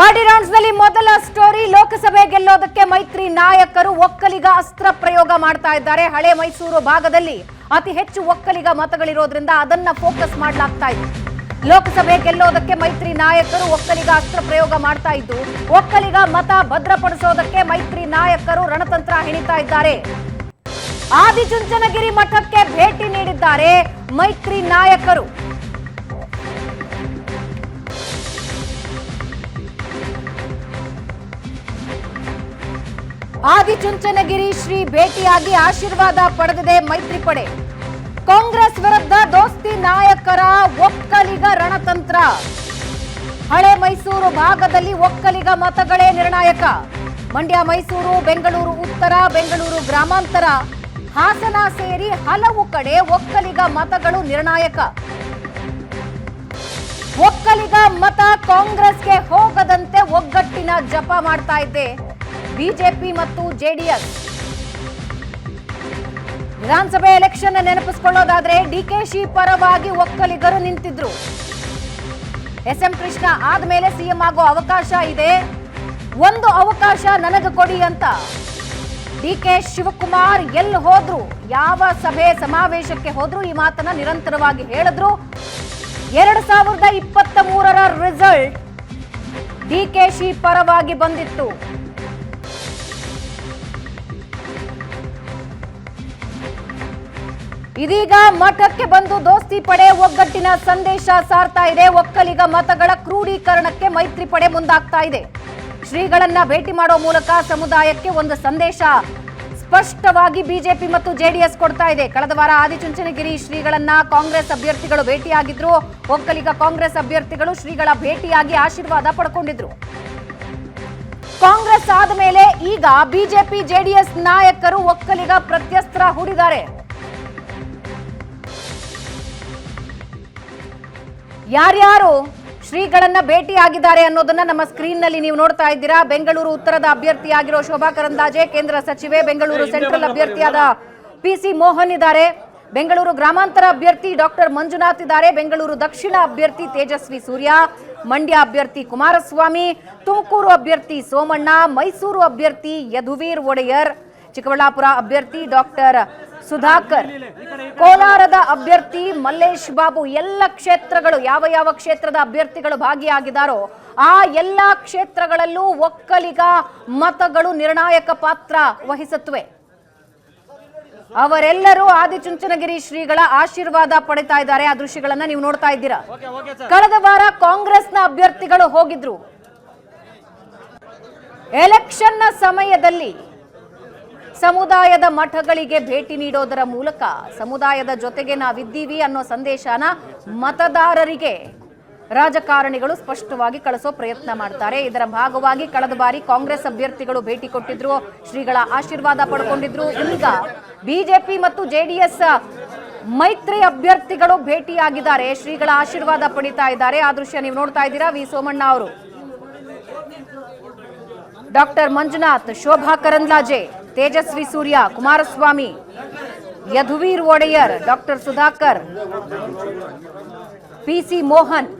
Party ರೌಂಡ್ಸ್ನಲ್ಲಿ ಮೊದಲ story ಲೋಕಸಭೆ ಗೆಲ್ಲೋದಕ್ಕೆ ಮೈತ್ರಿ ನಾಯಕರು ಒಕ್ಕಲಿಗ ಅಸ್ತ್ರ ಪ್ರಯೋಗ ಮಾಡ್ತಾ ಇದ್ದಾರೆ. ಹಳೆ ಮೈಸೂರು ಭಾಗದಲ್ಲಿ ಅತಿ ಹೆಚ್ಚು ಒಕ್ಕಲಿಗ ಮತಗಳಿರೋದ್ರಿಂದ ಅದನ್ನ ಫೋಕಸ್ ಮಾಡಲಾಗ್ತಾ ಇದೆ. ಲೋಕಸಭೆ ಗೆಲ್ಲೋದಕ್ಕೆ ಮೈತ್ರಿ ನಾಯಕರು ಒಕ್ಕಲಿಗ ಅಸ್ತ್ರ ಪ್ರಯೋಗ ಮಾಡ್ತಾ ಇದ್ದು, ಒಕ್ಕಲಿಗ ಮತ ಭದ್ರಪಡಿಸೋದಕ್ಕೆ ಮೈತ್ರಿ ನಾಯಕರು ರಣತಂತ್ರ ಹೆಣಿತಾ ಇದ್ದಾರೆ. ಆದಿಚುಂಚನಗಿರಿ ಮಠಕ್ಕೆ ಭೇಟಿ ನೀಡಿದ್ದಾರೆ ಮೈತ್ರಿ ನಾಯಕರು. ಆದಿಚುಂಚನಗಿರಿ ಶ್ರೀ ಭೇಟಿಯಾಗಿ ಆಶೀರ್ವಾದ ಪಡೆದಿದೆ ಮೈತ್ರಿ ಪಡೆ. ಕಾಂಗ್ರೆಸ್ ವಿರುದ್ಧ ದೋಸ್ತಿ ನಾಯಕರ ಒಕ್ಕಲಿಗ ರಣತಂತ್ರ. ಹಳೆ ಮೈಸೂರು ಭಾಗದಲ್ಲಿ ಒಕ್ಕಲಿಗ ಮತಗಳೇ ನಿರ್ಣಾಯಕ. ಮಂಡ್ಯ, ಮೈಸೂರು, ಬೆಂಗಳೂರು ಉತ್ತರ, ಬೆಂಗಳೂರು ಗ್ರಾಮಾಂತರ. ಹಾಸನ ಸೇರಿ ಹಲವು ಕಡೆ ಒಕ್ಕಲಿಗ ಮತಗಳು ನಿರ್ಣಾಯಕ. ಒಕ್ಕಲಿಗ ಮತ ಕಾಂಗ್ರೆಸ್ಗೆ ಹೋಗದಂತೆ ಒಗ್ಗಟ್ಟಿನ ಜಪ ಮಾಡ್ತಾ ಇದ್ದೆ. ಬಿಜೆಪಿ ಮತ್ತು ಜೆಡಿಎಸ್. ವಿಧಾನಸಭೆ ಎಲೆಕ್ಷನ್ ನೆನಪಿಸಿಕೊಳ್ಳೋದಾದ್ರೆ ಡಿಕೆಶಿ ಪರವಾಗಿ ಒಕ್ಕಲಿಗರು ನಿಂತಿದ್ರು. ಎಸ್ ಎಂ ಕೃಷ್ಣ ಆದ್ಮೇಲೆ ಸಿಎಂ ಆಗೋ ಅವಕಾಶ ಇದೆ. ಒಂದು ಅವಕಾಶ ನನಗೆ ಕೊಡಿ ಅಂತ. ಡಿ ಕೆ ಶಿವಕುಮಾರ್ ಎಲ್ಲಿ ಹೋದ್ರು, ಯಾವ ಸಭೆ ಸಮಾವೇಶಕ್ಕೆ ಹೋದ್ರು ಈ ಮಾತನ್ನ ನಿರಂತರವಾಗಿ ಹೇಳಿದ್ರು. ಎರಡು ಸಾವಿರದ ಇಪ್ಪತ್ತ ಮೂರರ ರಿಸಲ್ಟ್ ಡಿಕೆಶಿ ಪರವಾಗಿ ಬಂದಿತ್ತು. ಇದೀಗ ಮಠಕ್ಕೆ ಬಂದು ದೋಸ್ತಿ ಪಡೆ ಒಗ್ಗಟ್ಟಿನ ಸಂದೇಶ ಸಾರ್ತಾ ಇದೆ. ಒಕ್ಕಲಿಗ ಮತಗಳ ಕ್ರೂಢೀಕರಣಕ್ಕೆ ಮೈತ್ರಿ ಪಡೆ ಮುಂದಾಗ್ತಾ ಇದೆ. ಶ್ರೀಗಳನ್ನ ಭೇಟಿ ಮಾಡೋ ಮೂಲಕ ಸಮುದಾಯಕ್ಕೆ ಒಂದು ಸಂದೇಶ ಸ್ಪಷ್ಟವಾಗಿ ಬಿಜೆಪಿ ಮತ್ತು ಜೆಡಿಎಸ್ ಕೊಡ್ತಾ ಇದೆ. ಕಳೆದ ವಾರ ಆದಿಚುಂಚನಗಿರಿ ಶ್ರೀಗಳನ್ನ ಕಾಂಗ್ರೆಸ್ ಅಭ್ಯರ್ಥಿಗಳು ಭೇಟಿಯಾಗಿದ್ರು. ಒಕ್ಕಲಿಗ ಕಾಂಗ್ರೆಸ್ ಅಭ್ಯರ್ಥಿಗಳು ಶ್ರೀಗಳ ಭೇಟಿಯಾಗಿ ಆಶೀರ್ವಾದ ಪಡ್ಕೊಂಡಿದ್ರು. ಕಾಂಗ್ರೆಸ್ ಆದ ಮೇಲೆ ಈಗ ಬಿಜೆಪಿ, ಜೆಡಿಎಸ್ ನಾಯಕರು ಒಕ್ಕಲಿಗ ಪ್ರತ್ಯಸ್ತ್ರ ಹೂಡಿದ್ದಾರೆ. ಯಾರ್ಯಾರು ಶ್ರೀಗಳನ್ನ ಭೇಟಿಯಾಗಿದ್ದಾರೆ ಅನ್ನೋದನ್ನ ನಮ್ಮ ಸ್ಕ್ರೀನ್ನಲ್ಲಿ ನೀವು ನೋಡ್ತಾ ಇದ್ದೀರಾ. ಬೆಂಗಳೂರು ಉತ್ತರದ ಅಭ್ಯರ್ಥಿಯಾಗಿರೋ ಶೋಭಾ ಕರಂದಾಜೆ ಕೇಂದ್ರ ಸಚಿವೆ ಬೆಂಗಳೂರು ಸೆಂಟ್ರಲ್ ಅಭ್ಯರ್ಥಿಯಾದ ಪಿ ಸಿ ಮೋಹನ್ ಇದ್ದಾರೆ. ಬೆಂಗಳೂರು ಗ್ರಾಮಾಂತರ ಅಭ್ಯರ್ಥಿ ಡಾಕ್ಟರ್ ಮಂಜುನಾಥ್ ಇದ್ದಾರೆ. ಬೆಂಗಳೂರು ದಕ್ಷಿಣ ಅಭ್ಯರ್ಥಿ ತೇಜಸ್ವಿ ಸೂರ್ಯ ಮಂಡ್ಯ ಅಭ್ಯರ್ಥಿ ಕುಮಾರಸ್ವಾಮಿ ತುಮಕೂರು ಅಭ್ಯರ್ಥಿ ಸೋಮಣ್ಣ ಮೈಸೂರು ಅಭ್ಯರ್ಥಿ ಯದುವೀರ್ ಒಡೆಯರ್ ಚಿಕ್ಕಬಳ್ಳಾಪುರ ಅಭ್ಯರ್ಥಿ ಡಾಕ್ಟರ್ ಸುಧಾಕರ್ ಕೋಲಾರದ ಅಭ್ಯರ್ಥಿ ಮಲ್ಲೇಶ್ ಬಾಬು ಎಲ್ಲ ಕ್ಷೇತ್ರಗಳು ಯಾವ ಯಾವ ಕ್ಷೇತ್ರದ ಅಭ್ಯರ್ಥಿಗಳು ಭಾಗಿಯಾಗಿದ್ದಾರೋ ಆ ಎಲ್ಲ ಕ್ಷೇತ್ರಗಳಲ್ಲೂ ಒಕ್ಕಲಿಗ ಮತಗಳು ನಿರ್ಣಾಯಕ ಪಾತ್ರ ವಹಿಸುತ್ತವೆ. ಅವರೆಲ್ಲರೂ ಆದಿಚುಂಚನಗಿರಿ ಶ್ರೀಗಳ ಆಶೀರ್ವಾದ ಪಡಿತಾ ಇದ್ದಾರೆ. ಆ ದೃಶ್ಯಗಳನ್ನ ನೀವು ನೋಡ್ತಾ ಇದ್ದೀರಾ. ಕಳೆದ ವಾರ ಕಾಂಗ್ರೆಸ್ನ ಅಭ್ಯರ್ಥಿಗಳು ಹೋಗಿದ್ರು. ಎಲೆಕ್ಷನ್ನ ಸಮಯದಲ್ಲಿ ಸಮುದಾಯದ ಮಠಗಳಿಗೆ ಭೇಟಿ ನೀಡೋದರ ಮೂಲಕ ಸಮುದಾಯದ ಜೊತೆಗೆ ನಾವಿದ್ದೀವಿ ಅನ್ನೋ ಸಂದೇಶನ ಮತದಾರರಿಗೆ ರಾಜಕಾರಣಿಗಳು ಸ್ಪಷ್ಟವಾಗಿ ಕಳಿಸೋ ಪ್ರಯತ್ನ ಮಾಡ್ತಾರೆ. ಇದರ ಭಾಗವಾಗಿ ಕಳೆದ ಬಾರಿ ಕಾಂಗ್ರೆಸ್ ಅಭ್ಯರ್ಥಿಗಳು ಭೇಟಿ ಕೊಟ್ಟಿದ್ರು, ಶ್ರೀಗಳ ಆಶೀರ್ವಾದ ಪಡ್ಕೊಂಡಿದ್ರು. ಈಗ ಬಿಜೆಪಿ ಮತ್ತು ಜೆಡಿಎಸ್ ಮೈತ್ರಿ ಅಭ್ಯರ್ಥಿಗಳು ಭೇಟಿಯಾಗಿದ್ದಾರೆ. ಶ್ರೀಗಳ ಆಶೀರ್ವಾದ ಪಡಿತಾ ಇದ್ದಾರೆ. ಆ ದೃಶ್ಯ ನೀವು ನೋಡ್ತಾ ಇದ್ದೀರಾ? ವಿ. ಸೋಮಣ್ಣ ಅವರು. Doctor Manjunath, Shobha Karandlaje. Tejasvi Surya Kumaraswamy Yaduveer Wadiyar doctor Sudhakar PC Mohan.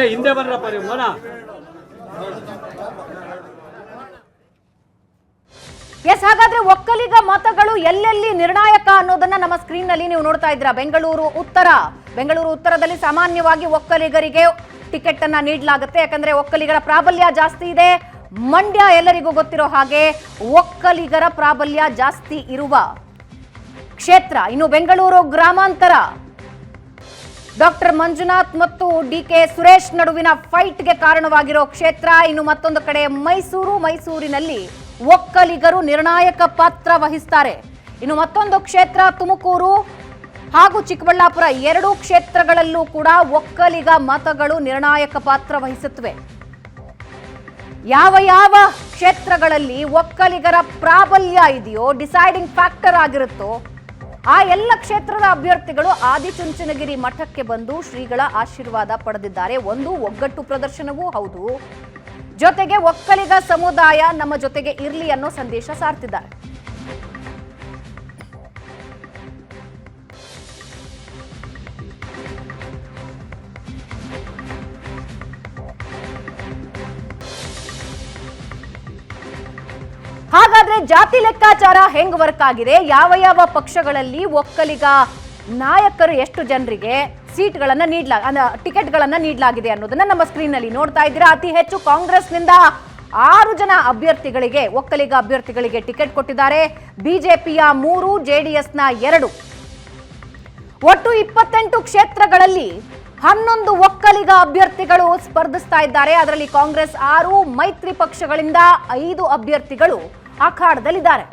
ಏ ಹಿಂದೆ ಬರ್ರಪ್ಪ ನೀವು ಮೋನ. ಎಸ್, ಹಾಗಾದ್ರೆ ಒಕ್ಕಲಿಗ ಮತಗಳು ಎಲ್ಲೆಲ್ಲಿ ನಿರ್ಣಾಯಕ ಅನ್ನೋದನ್ನ ನಮ್ಮ ಸ್ಕ್ರೀನ್ನಲ್ಲಿ ನೀವು ನೋಡ್ತಾ ಇದ್ರ ಬೆಂಗಳೂರು ಉತ್ತರ. ಬೆಂಗಳೂರು ಉತ್ತರದಲ್ಲಿ ಸಾಮಾನ್ಯವಾಗಿ ಒಕ್ಕಲಿಗರಿಗೆ ಟಿಕೆಟ್ ಅನ್ನ ನೀಡಲಾಗುತ್ತೆ. ಯಾಕಂದ್ರೆ ಒಕ್ಕಲಿಗರ ಪ್ರಾಬಲ್ಯ ಜಾಸ್ತಿ ಇದೆ. ಮಂಡ್ಯ ಎಲ್ಲರಿಗೂ ಗೊತ್ತಿರೋ ಹಾಗೆ ಒಕ್ಕಲಿಗರ ಪ್ರಾಬಲ್ಯ ಜಾಸ್ತಿ ಇರುವ ಕ್ಷೇತ್ರ ಇನ್ನು ಬೆಂಗಳೂರು ಗ್ರಾಮಾಂತರ. ಡಾಕ್ಟರ್ ಮಂಜುನಾಥ್ ಮತ್ತು ಡಿ ಕೆ ಸುರೇಶ್ ನಡುವಿನ ಫೈಟ್ಗೆ ಕಾರಣವಾಗಿರೋ ಕ್ಷೇತ್ರ. ಇನ್ನು ಮತ್ತೊಂದು ಕಡೆ ಮೈಸೂರು. ಮೈಸೂರಿನಲ್ಲಿ ಒಕ್ಕಲಿಗರು ನಿರ್ಣಾಯಕ ಪಾತ್ರ ವಹಿಸ್ತಾರೆ. ಇನ್ನು ಮತ್ತೊಂದು ಕ್ಷೇತ್ರ, ತುಮಕೂರು ಹಾಗೂ ಚಿಕ್ಕಬಳ್ಳಾಪುರ ಎರಡೂ ಕ್ಷೇತ್ರಗಳಲ್ಲೂ ಕೂಡ ಒಕ್ಕಲಿಗ ಮತಗಳು ನಿರ್ಣಾಯಕ ಪಾತ್ರ ವಹಿಸುತ್ತವೆ. ಯಾವ ಯಾವ ಕ್ಷೇತ್ರಗಳಲ್ಲಿ ಒಕ್ಕಲಿಗರ ಪ್ರಾಬಲ್ಯ ಇದೆಯೋ, ಡಿಸೈಡಿಂಗ್ ಫ್ಯಾಕ್ಟರ್ ಆಗಿರುತ್ತೋ, ಆ ಎಲ್ಲ ಕ್ಷೇತ್ರದ ಅಭ್ಯರ್ಥಿಗಳು ಆದಿಚುಂಚನಗಿರಿ ಮಠಕ್ಕೆ ಬಂದು ಶ್ರೀಗಳ ಆಶೀರ್ವಾದ ಪಡೆದಿದ್ದಾರೆ. ಒಂದು ಒಗ್ಗಟ್ಟು ಪ್ರದರ್ಶನವೂ ಹೌದು. ಜೊತೆಗೆ ಒಕ್ಕಲಿಗ ಸಮುದಾಯ ನಮ್ಮ ಜೊತೆಗೆ ಇರಲಿ ಅನ್ನೋ ಸಂದೇಶ ಸಾರ್ತಿದ್ದಾರೆ. ಹಾಗಾದ್ರೆ ಜಾತಿ ಲೆಕ್ಕಾಚಾರ ಹೆಂಗ್ ವರ್ಕ್ ಆಗಿದೆ? ಯಾವ ಯಾವ ಪಕ್ಷಗಳಲ್ಲಿ ಒಕ್ಕಲಿಗ ನಾಯಕರು ಎಷ್ಟು ಜನರಿಗೆ ಸೀಟ್ಗಳನ್ನ ನೀಡಲಾಗ ಟಿಕೆಟ್ಗಳನ್ನು ನೀಡಲಾಗಿದೆ ಅನ್ನೋದನ್ನ ನಮ್ಮ ಸ್ಕ್ರೀನ್ನಲ್ಲಿ ನೋಡ್ತಾ ಇದ್ದೀರಾ. ಅತಿ ಹೆಚ್ಚು ಕಾಂಗ್ರೆಸ್ನಿಂದ ಆರು ಜನ ಅಭ್ಯರ್ಥಿಗಳಿಗೆ, ಒಕ್ಕಲಿಗ ಅಭ್ಯರ್ಥಿಗಳಿಗೆ ಟಿಕೆಟ್ ಕೊಟ್ಟಿದ್ದಾರೆ. ಬಿಜೆಪಿಯ ಮೂರು, ಜೆಡಿಎಸ್ನ ಎರಡು. ಒಟ್ಟು ಇಪ್ಪತ್ತೆಂಟು ಕ್ಷೇತ್ರಗಳಲ್ಲಿ ಹನ್ನೊಂದು ಒಕ್ಕಲಿಗ ಅಭ್ಯರ್ಥಿಗಳು ಸ್ಪರ್ಧಿಸ್ತಾ ಇದ್ದಾರೆ. ಅದರಲ್ಲಿ ಕಾಂಗ್ರೆಸ್ ಆರು, ಮೈತ್ರಿ ಪಕ್ಷಗಳಿಂದ ಐದು ಅಭ್ಯರ್ಥಿಗಳು ಅಖಾಡದಲ್ಲಿದ್ದಾರೆ.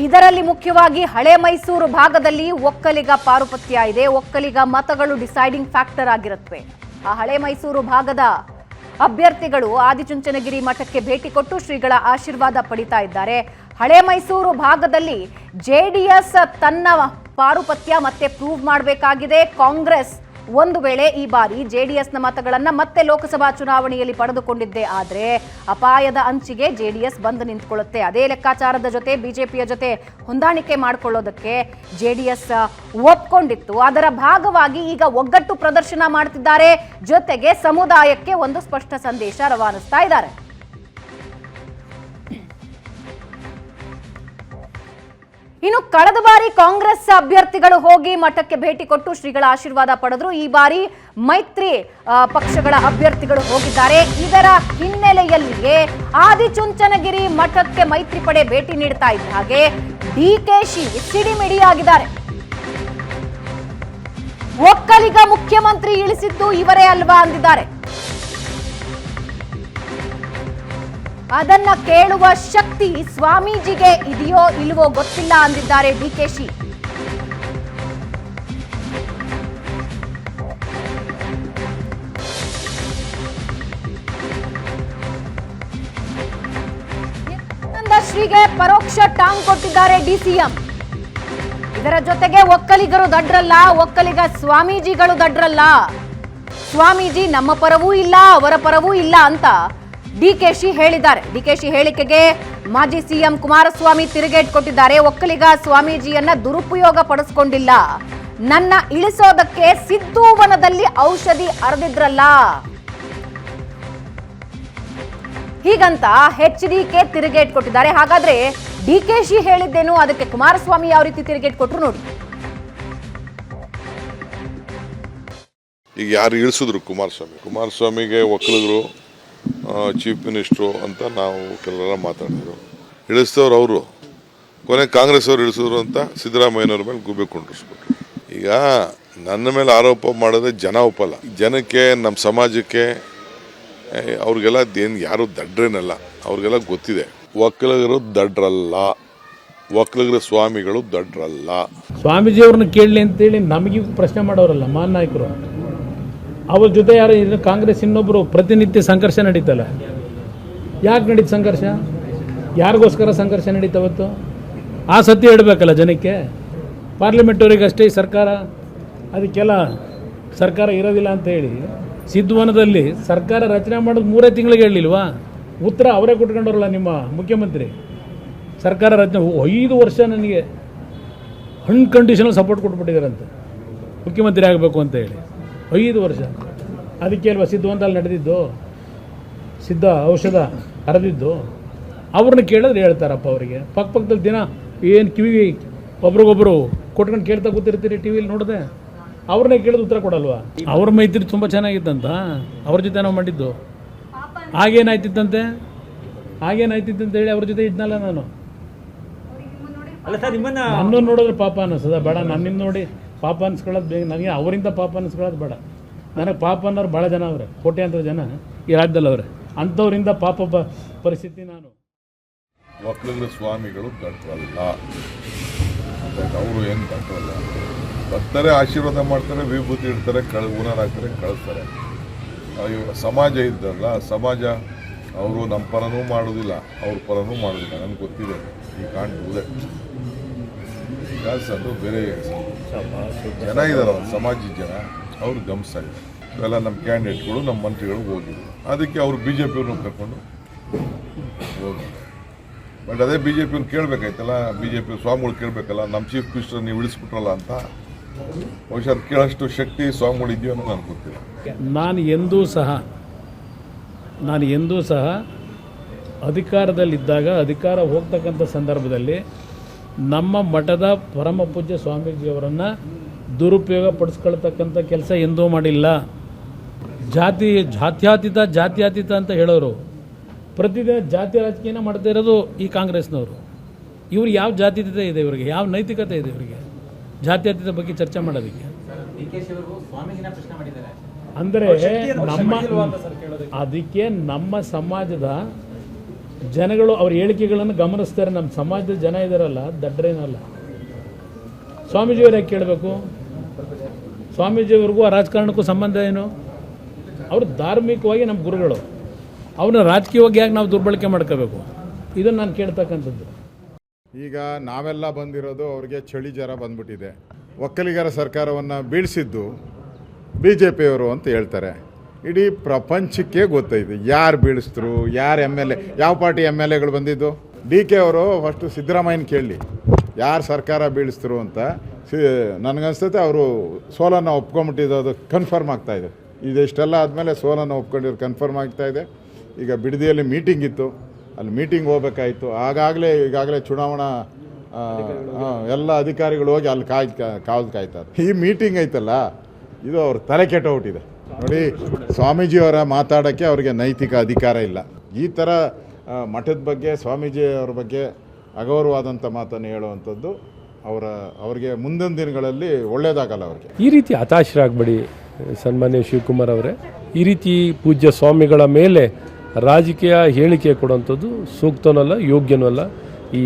ಇದರಲ್ಲಿ ಮುಖ್ಯವಾಗಿ ಹಳೆ ಮೈಸೂರು ಭಾಗದಲ್ಲಿ ಒಕ್ಕಲಿಗ ಪಾರುಪತ್ಯ ಇದೆ ಒಕ್ಕಲಿಗ ಮತಗಳು ಡಿಸೈಡಿಂಗ್ ಫ್ಯಾಕ್ಟರ್ ಆಗಿರುತ್ತವೆ. ಆ ಹಳೆ ಮೈಸೂರು ಭಾಗದ ಅಭ್ಯರ್ಥಿಗಳು ಆದಿಚುಂಚನಗಿರಿ ಮಠಕ್ಕೆ ಭೇಟಿ ಕೊಟ್ಟು ಶ್ರೀಗಳ ಆಶೀರ್ವಾದ ಪಡಿತಾ ಇದ್ದಾರೆ. ಹಳೆ ಮೈಸೂರು ಭಾಗದಲ್ಲಿ ಜೆಡಿಎಸ್ ತನ್ನ ಪಾರುಪತ್ಯ ಮತ್ತೆ ಪ್ರೂವ್ ಮಾಡಬೇಕಾಗಿದೆ. ಕಾಂಗ್ರೆಸ್ ಒಂದು ವೇಳೆ ಈ ಬಾರಿ ಜೆಡಿಎಸ್ನ ಮತಗಳನ್ನು ಮತ್ತೆ ಲೋಕಸಭಾ ಚುನಾವಣೆಯಲ್ಲಿ ಪಡೆದುಕೊಂಡಿದ್ದೆ ಆದರೆ ಅಪಾಯದ ಅಂಚಿಗೆ ಜೆಡಿಎಸ್ ಬಂದು ನಿಂತ್ಕೊಳ್ಳುತ್ತೆ. ಅದೇ ಲೆಕ್ಕಾಚಾರದ ಜೊತೆ ಬಿಜೆಪಿಯ ಜೊತೆ ಹೊಂದಾಣಿಕೆ ಮಾಡಿಕೊಳ್ಳೋದಕ್ಕೆ ಜೆಡಿಎಸ್ ಒಪ್ಕೊಂಡಿತ್ತು. ಅದರ ಭಾಗವಾಗಿ ಈಗ ಒಗ್ಗಟ್ಟು ಪ್ರದರ್ಶನ ಮಾಡ್ತಿದ್ದಾರೆ. ಜೊತೆಗೆ ಸಮುದಾಯಕ್ಕೆ ಒಂದು ಸ್ಪಷ್ಟ ಸಂದೇಶ ರವಾನಿಸ್ತಾ ಇದ್ದಾರೆ. ಇನ್ನು ಕಳೆದ ಬಾರಿ ಕಾಂಗ್ರೆಸ್ ಅಭ್ಯರ್ಥಿಗಳು ಹೋಗಿ ಮಠಕ್ಕೆ ಭೇಟಿ ಕೊಟ್ಟು ಶ್ರೀಗಳ ಆಶೀರ್ವಾದ ಪಡೆದ್ರು. ಈ ಬಾರಿ ಮೈತ್ರಿ ಪಕ್ಷಗಳ ಅಭ್ಯರ್ಥಿಗಳು ಹೋಗಿದ್ದಾರೆ. ಇದರ ಹಿನ್ನೆಲೆಯಲ್ಲಿಯೇ ಆದಿಚುಂಚನಗಿರಿ ಮಠಕ್ಕೆ ಮೈತ್ರಿ ಪಡೆ ಭೇಟಿ ನೀಡ್ತಾ ಇದ್ದ ಹಾಗೆ ಡಿಕೆಶಿ ಸಿಡಿಮಿಡಿಯಾಗಿದ್ದಾರೆ ಒಕ್ಕಲಿಗ ಮುಖ್ಯಮಂತ್ರಿ ಇಳಿಸಿದ್ದು ಇವರೇ ಅಲ್ವಾ ಅಂದಿದ್ದಾರೆ. ಅದನ್ನ ಕೇಳುವ ಶಕ್ತಿ ಸ್ವಾಮೀಜಿಗೆ ಇದೆಯೋ ಇಲ್ವೋ ಗೊತ್ತಿಲ್ಲ ಅಂದಿದ್ದಾರೆ ಡಿಕೆಶಿ ಶ್ರೀಗೆ ಪರೋಕ್ಷ ಟಾಂಗ್ ಕೊಟ್ಟಿದ್ದಾರೆ ಡಿಸಿಎಂ ಇದರ ಜೊತೆಗೆ ಒಕ್ಕಲಿಗರು ದಡ್ರಲ್ಲ, ಒಕ್ಕಲಿಗ ಸ್ವಾಮೀಜಿಗಳು ದಡ್ರಲ್ಲ. ಸ್ವಾಮೀಜಿ ನಮ್ಮ ಪರವೂ ಇಲ್ಲ, ಅವರ ಪರವೂ ಇಲ್ಲ ಅಂತ ಡಿಕೆಶಿ ಹೇಳಿದ್ದಾರೆ. ಡಿಕೆಶಿ ಹೇಳಿಕೆಗೆ ಮಾಜಿ ಸಿಎಂ ಕುಮಾರಸ್ವಾಮಿ ತಿರುಗೇಟ್ ಕೊಟ್ಟಿದ್ದಾರೆ. ಒಕ್ಕಲಿಗ ಸ್ವಾಮೀಜಿಯನ್ನ ದುರುಪಯೋಗ ಪಡಿಸ್ಕೊಂಡಿಲ್ಲ. ನನ್ನ ಇಳಿಸೋದಕ್ಕೆ ಸಿದ್ದೂವನದಲ್ಲಿ ಔಷಧಿ ಅರೆದಿದ್ರಲ್ಲ ಹೀಗಂತ ಹೆಚ್ ಡಿ ಕೆ ತಿರುಗೇಟ್ ಕೊಟ್ಟಿದ್ದಾರೆ. ಹಾಗಾದ್ರೆ ಡಿ ಕೆ ಹೇಳಿದ್ದೇನು? ಅದಕ್ಕೆ ಕುಮಾರಸ್ವಾಮಿ ಯಾವ ರೀತಿ ತಿರುಗೇಟ್ ಕೊಟ್ಟರು ನೋಡಿ. ಈಗ ಯಾರು ಇಳಿಸಿದ್ರು ಕುಮಾರಸ್ವಾಮಿ? ಕುಮಾರಸ್ವಾಮಿಗೆ ಒಕ್ಕಲಿಗರು ಚೀಫ್ ಮಿನಿಸ್ಟ್ರು ಅಂತ ನಾವು ಕೆಲವೆಲ್ಲ ಮಾತಾಡಿದ್ರು ಇಳಿಸ್ತವ್ರು ಅವರು. ಕೊನೆ ಕಾಂಗ್ರೆಸ್ ಅವರು ಇಳಿಸಿದ್ರು ಅಂತ ಸಿದ್ದರಾಮಯ್ಯನವ್ರ ಮೇಲೆ ಗುಬ್ಬೆ ಕುಂಡ್ರಿಸ್ಬಿಟ್ರು. ಈಗ ನನ್ನ ಮೇಲೆ ಆರೋಪ ಮಾಡೋದೇ ಜನ ಒಪ್ಪಲ್ಲ. ಜನಕ್ಕೆ ನಮ್ಮ ಸಮಾಜಕ್ಕೆ ಅವ್ರಿಗೆಲ್ಲ ಏನು ಯಾರು ದಡ್ರೇನಲ್ಲ. ಅವ್ರಿಗೆಲ್ಲ ಗೊತ್ತಿದೆ. ಒಕ್ಕಲಿಗರು ದಡ್ರಲ್ಲ. ಒಕ್ಕಲಿಗರ ಸ್ವಾಮಿಗಳು ದಡ್ರಲ್ಲ. ಸ್ವಾಮೀಜಿಯವ್ರನ್ನ ಕೇಳಲಿ ಅಂತೇಳಿ ನಮಗೆ ಪ್ರಶ್ನೆ ಮಾಡೋರಲ್ಲ ಮಾನ್ ನಾಯಕರು. ಅವ್ರ ಜೊತೆ ಯಾರು ಇನ್ನು ಕಾಂಗ್ರೆಸ್ ಇನ್ನೊಬ್ಬರು ಪ್ರತಿನಿತ್ಯ ಸಂಘರ್ಷ ನಡೀತಲ್ಲ. ಯಾಕೆ ನಡೀತು ಸಂಘರ್ಷ? ಯಾರಿಗೋಸ್ಕರ ಸಂಘರ್ಷ ನಡೀತಾವತ್ತು ಆ ಸತ್ಯ ಹೇಳಬೇಕಲ್ಲ ಜನಕ್ಕೆ? ಪಾರ್ಲಿಮೆಂಟವ್ರಿಗೆ ಅಷ್ಟೇ ಸರ್ಕಾರ, ಅದಕ್ಕೆಲ್ಲ ಸರ್ಕಾರ ಇರೋದಿಲ್ಲ ಅಂತ ಹೇಳಿ, ಸಿದ್ಧವನದಲ್ಲಿ ಸರ್ಕಾರ ರಚನೆ ಮಾಡೋದು ಮೂರೇ ತಿಂಗಳಿಗೆ ಹೇಳಲಿಲ್ವಾ ಉತ್ತರ ಅವರೇ ಕೊಟ್ಕೊಂಡವ್ರಲ್ಲ ನಿಮ್ಮ ಮುಖ್ಯಮಂತ್ರಿ. ಸರ್ಕಾರ ರಚನೆ ಐದು ವರ್ಷ ನನಗೆ ಅನ್ಕಂಡೀಷನಲ್ ಸಪೋರ್ಟ್ ಕೊಟ್ಬಿಟ್ಟಿದ್ದಾರಂತೆ. ಮುಖ್ಯಮಂತ್ರಿ ಆಗಬೇಕು ಅಂತ ಹೇಳಿ. ಐದು ವರ್ಷ. ಅದಕ್ಕೆ ಅಲ್ವಾ ಸಿದ್ಧವಂತಲ್ಲಿ ನಡೆದಿದ್ದು? ಸಿದ್ಧ ಔಷಧ ಹರಿದಿದ್ದು? ಅವ್ರನ್ನ ಕೇಳಿದ್ರೆ ಹೇಳ್ತಾರಪ್ಪ ಅವರಿಗೆ. ಪಕ್ಕ ಪಕ್ಕದಲ್ಲಿ ದಿನ ಏನು ಕಿವಿ ಒಬ್ರಿಗೊಬ್ರು ಕೊಟ್ಕೊಂಡು ಕೇಳ್ತಾ ಕೂತಿರ್ತೀರಿ ಟಿ ವಿಲಿ ನೋಡಿದೆ? ಅವ್ರನ್ನೇ ಕೇಳಿದ ಉತ್ತರ ಕೊಡಲ್ವಾ? ಅವ್ರ ಮೈತ್ರಿ ತುಂಬ ಚೆನ್ನಾಗಿತ್ತಂತ? ಅವ್ರ ಜೊತೆ ನಾವು ಮಾಡಿದ್ದು? ಆಗೇನಾಯ್ತಿತ್ತಂತೆ ಆಗೇನಾಯ್ತಿತ್ತಂತ ಹೇಳಿ ಅವ್ರ ಜೊತೆ ಇದ್ನಲ್ಲ ನಾನು. ಅಲ್ಲ ಸರ್ ನಿಮ್ಮನ್ನ ನನ್ನನ್ನು ನೋಡಿದ್ರೆ ಪಾಪ ಅನ್ನಿಸ್ತದ ಬೇಡ ನನ್ನಿಂದ ನೋಡಿ. ಪಾಪ ಅನ್ಸ್ಕೊಳ್ಳೋದು ಬೇಗ, ನನಗೆ ಅವರಿಂದ ಪಾಪ ಅನ್ಸ್ಕೊಳ್ಳೋದು ಬೇಡ. ನನಗೆ ಪಾಪ ಅನ್ನೋರು ಭಾಳ ಜನ ಅವ್ರೆ ಅಂತ ಜನ ಈ ರಾಜ್ಯದಲ್ಲಿ ಅವ್ರೆ. ಅಂಥವ್ರಿಂದ ಪಾಪ ಬ- ಪರಿಸ್ಥಿತಿ ನಾನು. ಒಕ್ಕಲಿಗರ ಸ್ವಾಮಿಗಳು ದಡ್ರಲ್ಲ. ಅವರು ಏನು ದಡ್ರಲ್ಲ? ಬರ್ತಾರೆ, ಆಶೀರ್ವಾದ ಮಾಡ್ತಾರೆ, ವಿಭೂತಿ ಇಡ್ತಾರೆ, ಕಳ್, ಹೂನಾರ ಹಾಕ್ತಾರೆ, ಕಳಿಸ್ತಾರೆ. ಸಮಾಜ ಇದ್ದಲ್ಲ, ಸಮಾಜ ಅವರು ನಮ್ಮ ಪರನೂ ಮಾಡೋದಿಲ್ಲ, ಅವ್ರ ಪರನೂ ಮಾಡೋದಿಲ್ಲ, ನನಗೆ ಗೊತ್ತಿದೆ. ಈ ಕಾಣ್ತದೆ ಅದು ಬೇರೆ ಜನ ಇದ್ದಾರೆ ಸಮಾಜದ ಜನ. ಅವ್ರು ಇದ್ದಾರೆ ಇವೆಲ್ಲ ನಮ್ಮ ಕ್ಯಾಂಡಿಡೇಟ್ಗಳು, ನಮ್ಮ ಮಂತ್ರಿಗಳು ಹೋಗಿದ್ರು ಅದಕ್ಕೆ ಅವರು ಬಿ ಜೆ ಪಿಯವ್ರನ್ನ ಕರ್ಕೊಂಡು ಹೋಗಿದ್ರು ಬಟ್ ಅದೇ ಬಿ ಜೆ ಪಿಯವ್ರು ಕೇಳಬೇಕಾಯ್ತಲ್ಲ ಬಿ ಜೆ ಪಿ ಸ್ವಾಮಿಗಳು ಕೇಳಬೇಕಲ್ಲ, ನಮ್ಮ ಚೀಫ್ ಮಿನಿಸ್ಟರ್ ನೀವು ಇಳಿಸ್ಬಿಟ್ರಲ್ಲ ಅಂತ. ಬಹುಶಃ ಕೇಳೋಷ್ಟು ಶಕ್ತಿ ಸ್ವಾಮಿಗಳಿದೆಯೋ ಅನ್ನೋ ನನಗೆ ಗೊತ್ತಿಲ್ಲ. ನಾನು ಎಂದೂ ಸಹ, ನಾನು ಎಂದೂ ಸಹ ಅಧಿಕಾರದಲ್ಲಿದ್ದಾಗ, ಅಧಿಕಾರ ಹೋಗ್ತಕ್ಕಂಥ ಸಂದರ್ಭದಲ್ಲಿ ನಮ್ಮ ಮಠದ ಪರಮ ಪೂಜ್ಯ ಸ್ವಾಮೀಜಿಯವರನ್ನು ದುರುಪಯೋಗ ಪಡಿಸ್ಕೊಳ್ತಕ್ಕಂಥ ಕೆಲಸ ಎಂದೂ ಮಾಡಿಲ್ಲ. ಜಾತಿ ಜಾತ್ಯಾತೀತ ಜಾತ್ಯಾತೀತ ಅಂತ ಹೇಳೋರು. ಪ್ರತಿದಿನ ಜಾತಿ ರಾಜಕೀಯನ ಮಾಡ್ತಾ ಇರೋದು ಈ ಕಾಂಗ್ರೆಸ್ನವರು. ಇವ್ರು ಯಾವ ಜಾತ್ಯತೀತ ಇದೆ ಇವರಿಗೆ? ಯಾವ ನೈತಿಕತೆ ಇದೆ ಇವರಿಗೆ? ಜಾತ್ಯಾತೀತ ಬಗ್ಗೆ ಚರ್ಚೆ ಮಾಡೋದಕ್ಕೆ. ಅಂದರೆ ನಮ್ಮ ಅದಕ್ಕೆ ನಮ್ಮ ಸಮಾಜದ ಜನಗಳು ಅವ್ರ ಹೇಳಿಕೆಗಳನ್ನು ಗಮನಿಸ್ತಾರೆ. ನಮ್ಮ ಸಮಾಜದ ಜನ ಇದಾರಲ್ಲ, ದಡ್ರೇನಲ್ಲ. ಸ್ವಾಮೀಜಿಯವ್ರು ಯಾಕೆ ಕೇಳಬೇಕು. ಸ್ವಾಮೀಜಿಯವ್ರಿಗೂ ಆ ರಾಜಕಾರಣಕ್ಕೂ ಸಂಬಂಧ ಏನು? ಅವರು ಧಾರ್ಮಿಕವಾಗಿ ನಮ್ಮ ಗುರುಗಳು. ಅವ್ರನ್ನ ರಾಜಕೀಯವಾಗಿ ಯಾಕೆ ನಾವು ದುರ್ಬಳಕೆ ಮಾಡ್ಕೋಬೇಕು? ಇದನ್ನು ನಾನು ಕೇಳ್ತಕ್ಕಂಥದ್ದು. ಈಗ ನಾವೆಲ್ಲ ಬಂದಿರೋದು ಅವ್ರಿಗೆ ಚಳಿ ಜ್ವರ ಬಂದ್ಬಿಟ್ಟಿದೆ. ಒಕ್ಕಲಿಗರ ಸರ್ಕಾರವನ್ನು ಬೀಳಿಸಿದ್ದು ಬಿ ಜೆ ಪಿಯವರು ಅಂತ ಹೇಳ್ತಾರೆ. ಇಡೀ ಪ್ರಪಂಚಕ್ಕೆ ಗೊತ್ತೈತೆ. ಯಾರು ಬೀಳಿಸಿದ್ರು, ಯಾರು ಎಂ ಎಲ್ ಎ ಯಾವ ಪಾರ್ಟಿ ಎಂ ಎಲ್ ಎಗಳು ಬಂದಿದ್ದು? ಡಿ ಕೆ ಅವರು ಫಸ್ಟು ಸಿದ್ದರಾಮಯ್ಯನ ಕೇಳಿ. ಯಾರು ಸರ್ಕಾರ ಬೀಳಿಸಿದ್ರು ಅಂತ, ಸಿ, ನನಗನ್ಸ್ತೈತೆ ಅವರು ಸೋಲನ್ನು ಒಪ್ಕೊಂಬಿಟ್ಟಿದ್ದು ಅದು ಕನ್ಫರ್ಮ್ ಆಗ್ತಾಯಿದೆ ಇದೆ. ಇದಿಷ್ಟೆಲ್ಲ ಆದಮೇಲೆ ಸೋಲನ್ನು ಒಪ್ಕೊಂಡಿರೋ ಕನ್ಫರ್ಮ್ ಆಗ್ತಾಯಿದೆ ಈಗ ಬಿಡದಿಯಲ್ಲಿ ಮೀಟಿಂಗ್ ಇತ್ತು. ಅಲ್ಲಿ ಮೀಟಿಂಗ್ ಹೋಗ್ಬೇಕಾಯ್ತು. ಆಗಾಗಲೇ, ಈಗಾಗಲೇ ಚುನಾವಣಾ ಎಲ್ಲ ಅಧಿಕಾರಿಗಳು ಹೋಗಿ ಅಲ್ಲಿ ಕಾಯ್ ಕಾಯ್ದು ಕಾಯ್ತಾರೆ ಈ ಮೀಟಿಂಗ್ ಐತಲ್ಲ, ಇದು ಅವ್ರ ತಲೆ ಕೆಟ್ಟೋಗ್ಬಿಟ್ಟಿದೆ ನೋಡಿ, ಸ್ವಾಮೀಜಿಯವರ ಮಾತಾಡೋಕ್ಕೆ ಅವರಿಗೆ ನೈತಿಕ ಅಧಿಕಾರ ಇಲ್ಲ. ಈ ಥರ ಮಠದ ಬಗ್ಗೆ, ಸ್ವಾಮೀಜಿಯವರ ಬಗ್ಗೆ ಅಗೌರವಾದಂಥ ಮಾತನ್ನು ಹೇಳುವಂಥದ್ದು ಅವರ, ಅವರಿಗೆ ಮುಂದಿನ ದಿನಗಳಲ್ಲಿ ಒಳ್ಳೆಯದಾಗಲ್ಲ ಅವ್ರಿಗೆ. ಈ ರೀತಿ ಹತಾಶರಾಗಬೇಡಿ ಸನ್ಮಾನ್ಯ ಶಿವಕುಮಾರ್ ಅವರೇ. ಈ ರೀತಿ ಪೂಜ್ಯ ಸ್ವಾಮಿಗಳ ಮೇಲೆ ರಾಜಕೀಯ ಹೇಳಿಕೆ ಕೊಡುವಂಥದ್ದು ಸೂಕ್ತನಲ್ಲ, ಯೋಗ್ಯನೂ ಅಲ್ಲ. ಈ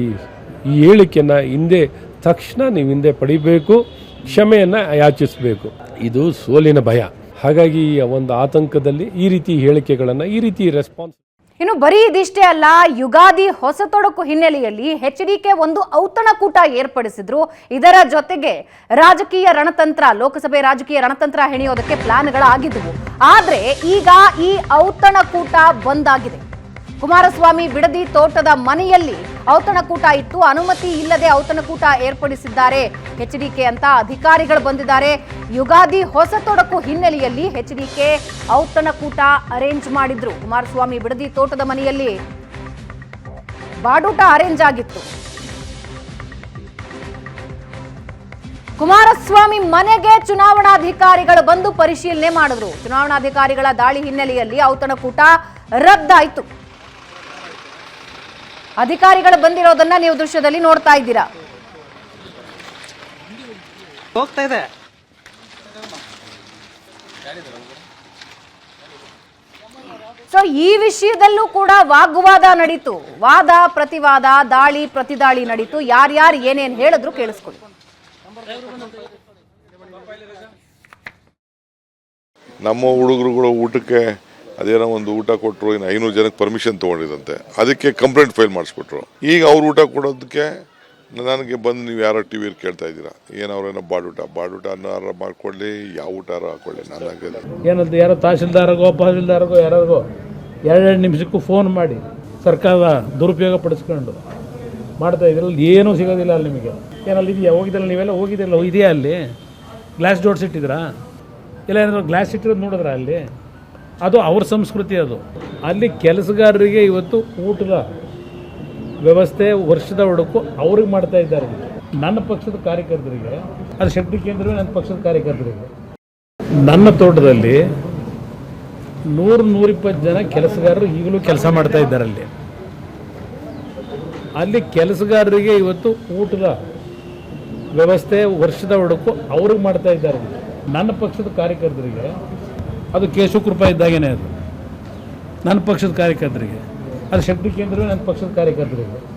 ಈ ಹೇಳಿಕೆಯನ್ನು ಹಿಂದೆ, ತಕ್ಷಣ ನೀವು ಹಿಂದೆ ಪಡಿಬೇಕು, ಕ್ಷಮೆಯನ್ನು ಯಾಚಿಸಬೇಕು. ಇದು ಸೋಲಿನ ಭಯ. ಹಾಗಾಗಿ ಒಂದು ಆತಂಕದಲ್ಲಿ ಈ ರೀತಿ ಹೇಳಿಕೆಗಳನ್ನು, ಈ ರೀತಿ ರೆಸ್ಪಾನ್ಸ್ ಇನ್ನು ಬರೀ ಇದಿಷ್ಟೇ ಅಲ್ಲ, ಯುಗಾದಿ ಹೊಸ ತೊಡಕು ಹಿನ್ನೆಲೆಯಲ್ಲಿ ಎಚ್ ಡಿ ಕೆ ಒಂದು ಔತಣಕೂಟ ಏರ್ಪಡಿಸಿದ್ರು. ಇದರ ಜೊತೆಗೆ ರಾಜಕೀಯ ರಣತಂತ್ರ, ಲೋಕಸಭೆ ರಾಜಕೀಯ ರಣತಂತ್ರ ಹೆಣೆಯೋದಕ್ಕೆ ಪ್ಲಾನ್ಗಳಾಗಿದ್ದವು ಆದ್ರೆ ಈಗ ಈ ಔತಣಕೂಟ ಬಂದಾಗಿದೆ. ಕುಮಾರಸ್ವಾಮಿ ಬಿಡದಿ ತೋಟದ ಮನೆಯಲ್ಲಿ ಔತಣಕೂಟ ಇತ್ತು ಅನುಮತಿ ಇಲ್ಲದೆ ಔತಣಕೂಟ ಏರ್ಪಡಿಸಿದ್ದಾರೆ. ಎಚ್ಡಿಕೆ ಅಂತ ಅಧಿಕಾರಿಗಳು ಬಂದಿದ್ದಾರೆ. ಯುಗಾದಿ ಹೊಸ ತೊಡಕು ಹಿನ್ನೆಲೆಯಲ್ಲಿ ಎಚ್ಡಿಕೆ ಔತಣಕೂಟ ಅರೇಂಜ್ ಮಾಡಿದ್ರು. ಕುಮಾರಸ್ವಾಮಿ ಬಿಡದಿ ತೋಟದ ಮನೆಯಲ್ಲಿ ಬಾಡೂಟ ಅರೇಂಜ್ ಆಗಿತ್ತು. ಕುಮಾರಸ್ವಾಮಿ ಮನೆಗೆ ಚುನಾವಣಾಧಿಕಾರಿಗಳು ಬಂದು ಪರಿಶೀಲನೆ ಮಾಡಿದ್ರು. ಚುನಾವಣಾಧಿಕಾರಿಗಳ ದಾಳಿ ಹಿನ್ನೆಲೆಯಲ್ಲಿ ಔತಣಕೂಟ ರದ್ದಾಯಿತು. ಅಧಿಕಾರಿಗಳು ಬಂದಿರೋದನ್ನ ನೀವು ದೃಶ್ಯದಲ್ಲಿ ನೋಡ್ತಾ ಇದ್ದೀರಾ. ಹೋಗ್ತಾ ಇದೆ. ಸೊ ಈ ವಿಷಯದಲ್ಲೂ ಕೂಡ ವಾಗ್ವಾದ ನಡೀತು. ವಾದ ಪ್ರತಿವಾದ ದಾಳಿ ಪ್ರತಿದಾಳಿ ನಡೀತು. ಯಾರ್ಯಾರು ಏನೇನ್ ಹೇಳಿದ್ರು ಕೇಳಿಸ್ಕೊಳ್ಳಿ. ನಮ್ಮ ಹುಡುಗರುಗಳು ಊಟಕ್ಕೆ ಅದೇನೋ ಒಂದು ಊಟ ಕೊಟ್ಟರು ಇನ್ನು ಐನೂರು ಜನಕ್ಕೆ ಪರ್ಮಿಷನ್ ತೊಗೊಂಡಿದಂತೆ ಅದಕ್ಕೆ ಕಂಪ್ಲೇಂಟ್ ಫೈಲ್ ಮಾಡಿಸ್ಬಿಟ್ರು. ಈಗ ಅವ್ರು ಊಟ ಕೊಡೋದಕ್ಕೆ ನನಗೆ ಬಂದು ನೀವು ಯಾರೋ ಟಿ ವಿಯಲ್ಲಿ ಕೇಳ್ತಾ ಇದ್ದೀರಾ? ಏನೋ ಬಾಡೂಟ ಬಾಡೂಟ ಅನ್ನಾರ ಮಾಡ್ಕೊಳ್ಳಿ, ಯಾವ ಊಟಾರ ಹಾಕೊಳ್ಳಿ, ನಾನು ಹಾಕಿದೆ ಏನಂತ ಯಾರೋ ತಹಸೀಲ್ದಾರ್ಗೋ ತಹಶೀಲ್ದಾರ್ಗೋ ಯಾರಿಗೋ ಎರಡೆರಡು ನಿಮಿಷಕ್ಕೂ ಫೋನ್ ಮಾಡಿ ಸರ್ಕಾರ ದುರುಪಯೋಗ ಪಡಿಸ್ಕೊಂಡು ಮಾಡ್ತಾ ಇದ್ರಲ್ಲಿ ಏನೂ ಸಿಗೋದಿಲ್ಲ ಅಲ್ಲಿ ನಿಮಗೆ. ಏನಲ್ಲಿ ಇದೆಯಾ? ಹೋಗಿದ್ದಲ್ಲ ನೀವೆಲ್ಲ? ಹೋಗಿದ್ದಲ್ಲ ಇದೆಯಾ ಅಲ್ಲಿ? ಗ್ಲಾಸ್ ಜೋಡಿಸಿಟ್ಟಿದ್ರಾ ಇಲ್ಲ ಏನಾದ್ರು ಗ್ಲಾಸ್ ಇಟ್ಟಿರೋದು ನೋಡಿದ್ರಾ ಅಲ್ಲಿ? ಅದು ಅವ್ರ ಸಂಸ್ಕೃತಿ ಅದು. ಅಲ್ಲಿ ಕೆಲಸಗಾರರಿಗೆ ಇವತ್ತು ಊಟದ ವ್ಯವಸ್ಥೆ ವರ್ಷದ ಹುಡುಕು ಅವ್ರಿಗೆ ಮಾಡ್ತಾ ಇದ್ದಾರೆ. ನನ್ನ ಪಕ್ಷದ ಕಾರ್ಯಕರ್ತರಿಗೆ, ಅದು ಶಕ್ತಿ ಕೇಂದ್ರವೇ ನನ್ನ ಪಕ್ಷದ ಕಾರ್ಯಕರ್ತರಿಗೆ. ನನ್ನ ತೋಟದಲ್ಲಿ ನೂರು ನೂರಿಪ್ಪತ್ತು ಜನ ಕೆಲಸಗಾರರು ಈಗಲೂ ಕೆಲಸ ಮಾಡ್ತಾ ಇದ್ದಾರೆ ಅಲ್ಲಿ. ಅಲ್ಲಿ ಕೆಲಸಗಾರರಿಗೆ ಇವತ್ತು ಊಟದ ವ್ಯವಸ್ಥೆ ವರ್ಷದ ಹುಡುಕು ಅವ್ರಿಗೆ ಮಾಡ್ತಾ ಇದ್ದಾರೆ. ನನ್ನ ಪಕ್ಷದ ಕಾರ್ಯಕರ್ತರಿಗೆ ಅದು ಕೇಶವ ಕೃಪಾ ಇದ್ದಾಗೇನೆ ಅದು. ನನ್ನ ಪಕ್ಷದ ಕಾರ್ಯಕರ್ತರಿಗೆ. ಅದು ಶಕ್ತಿ ಕೇಂದ್ರವೇ ನನ್ನ ಪಕ್ಷದ ಕಾರ್ಯಕರ್ತರಿಗೆ.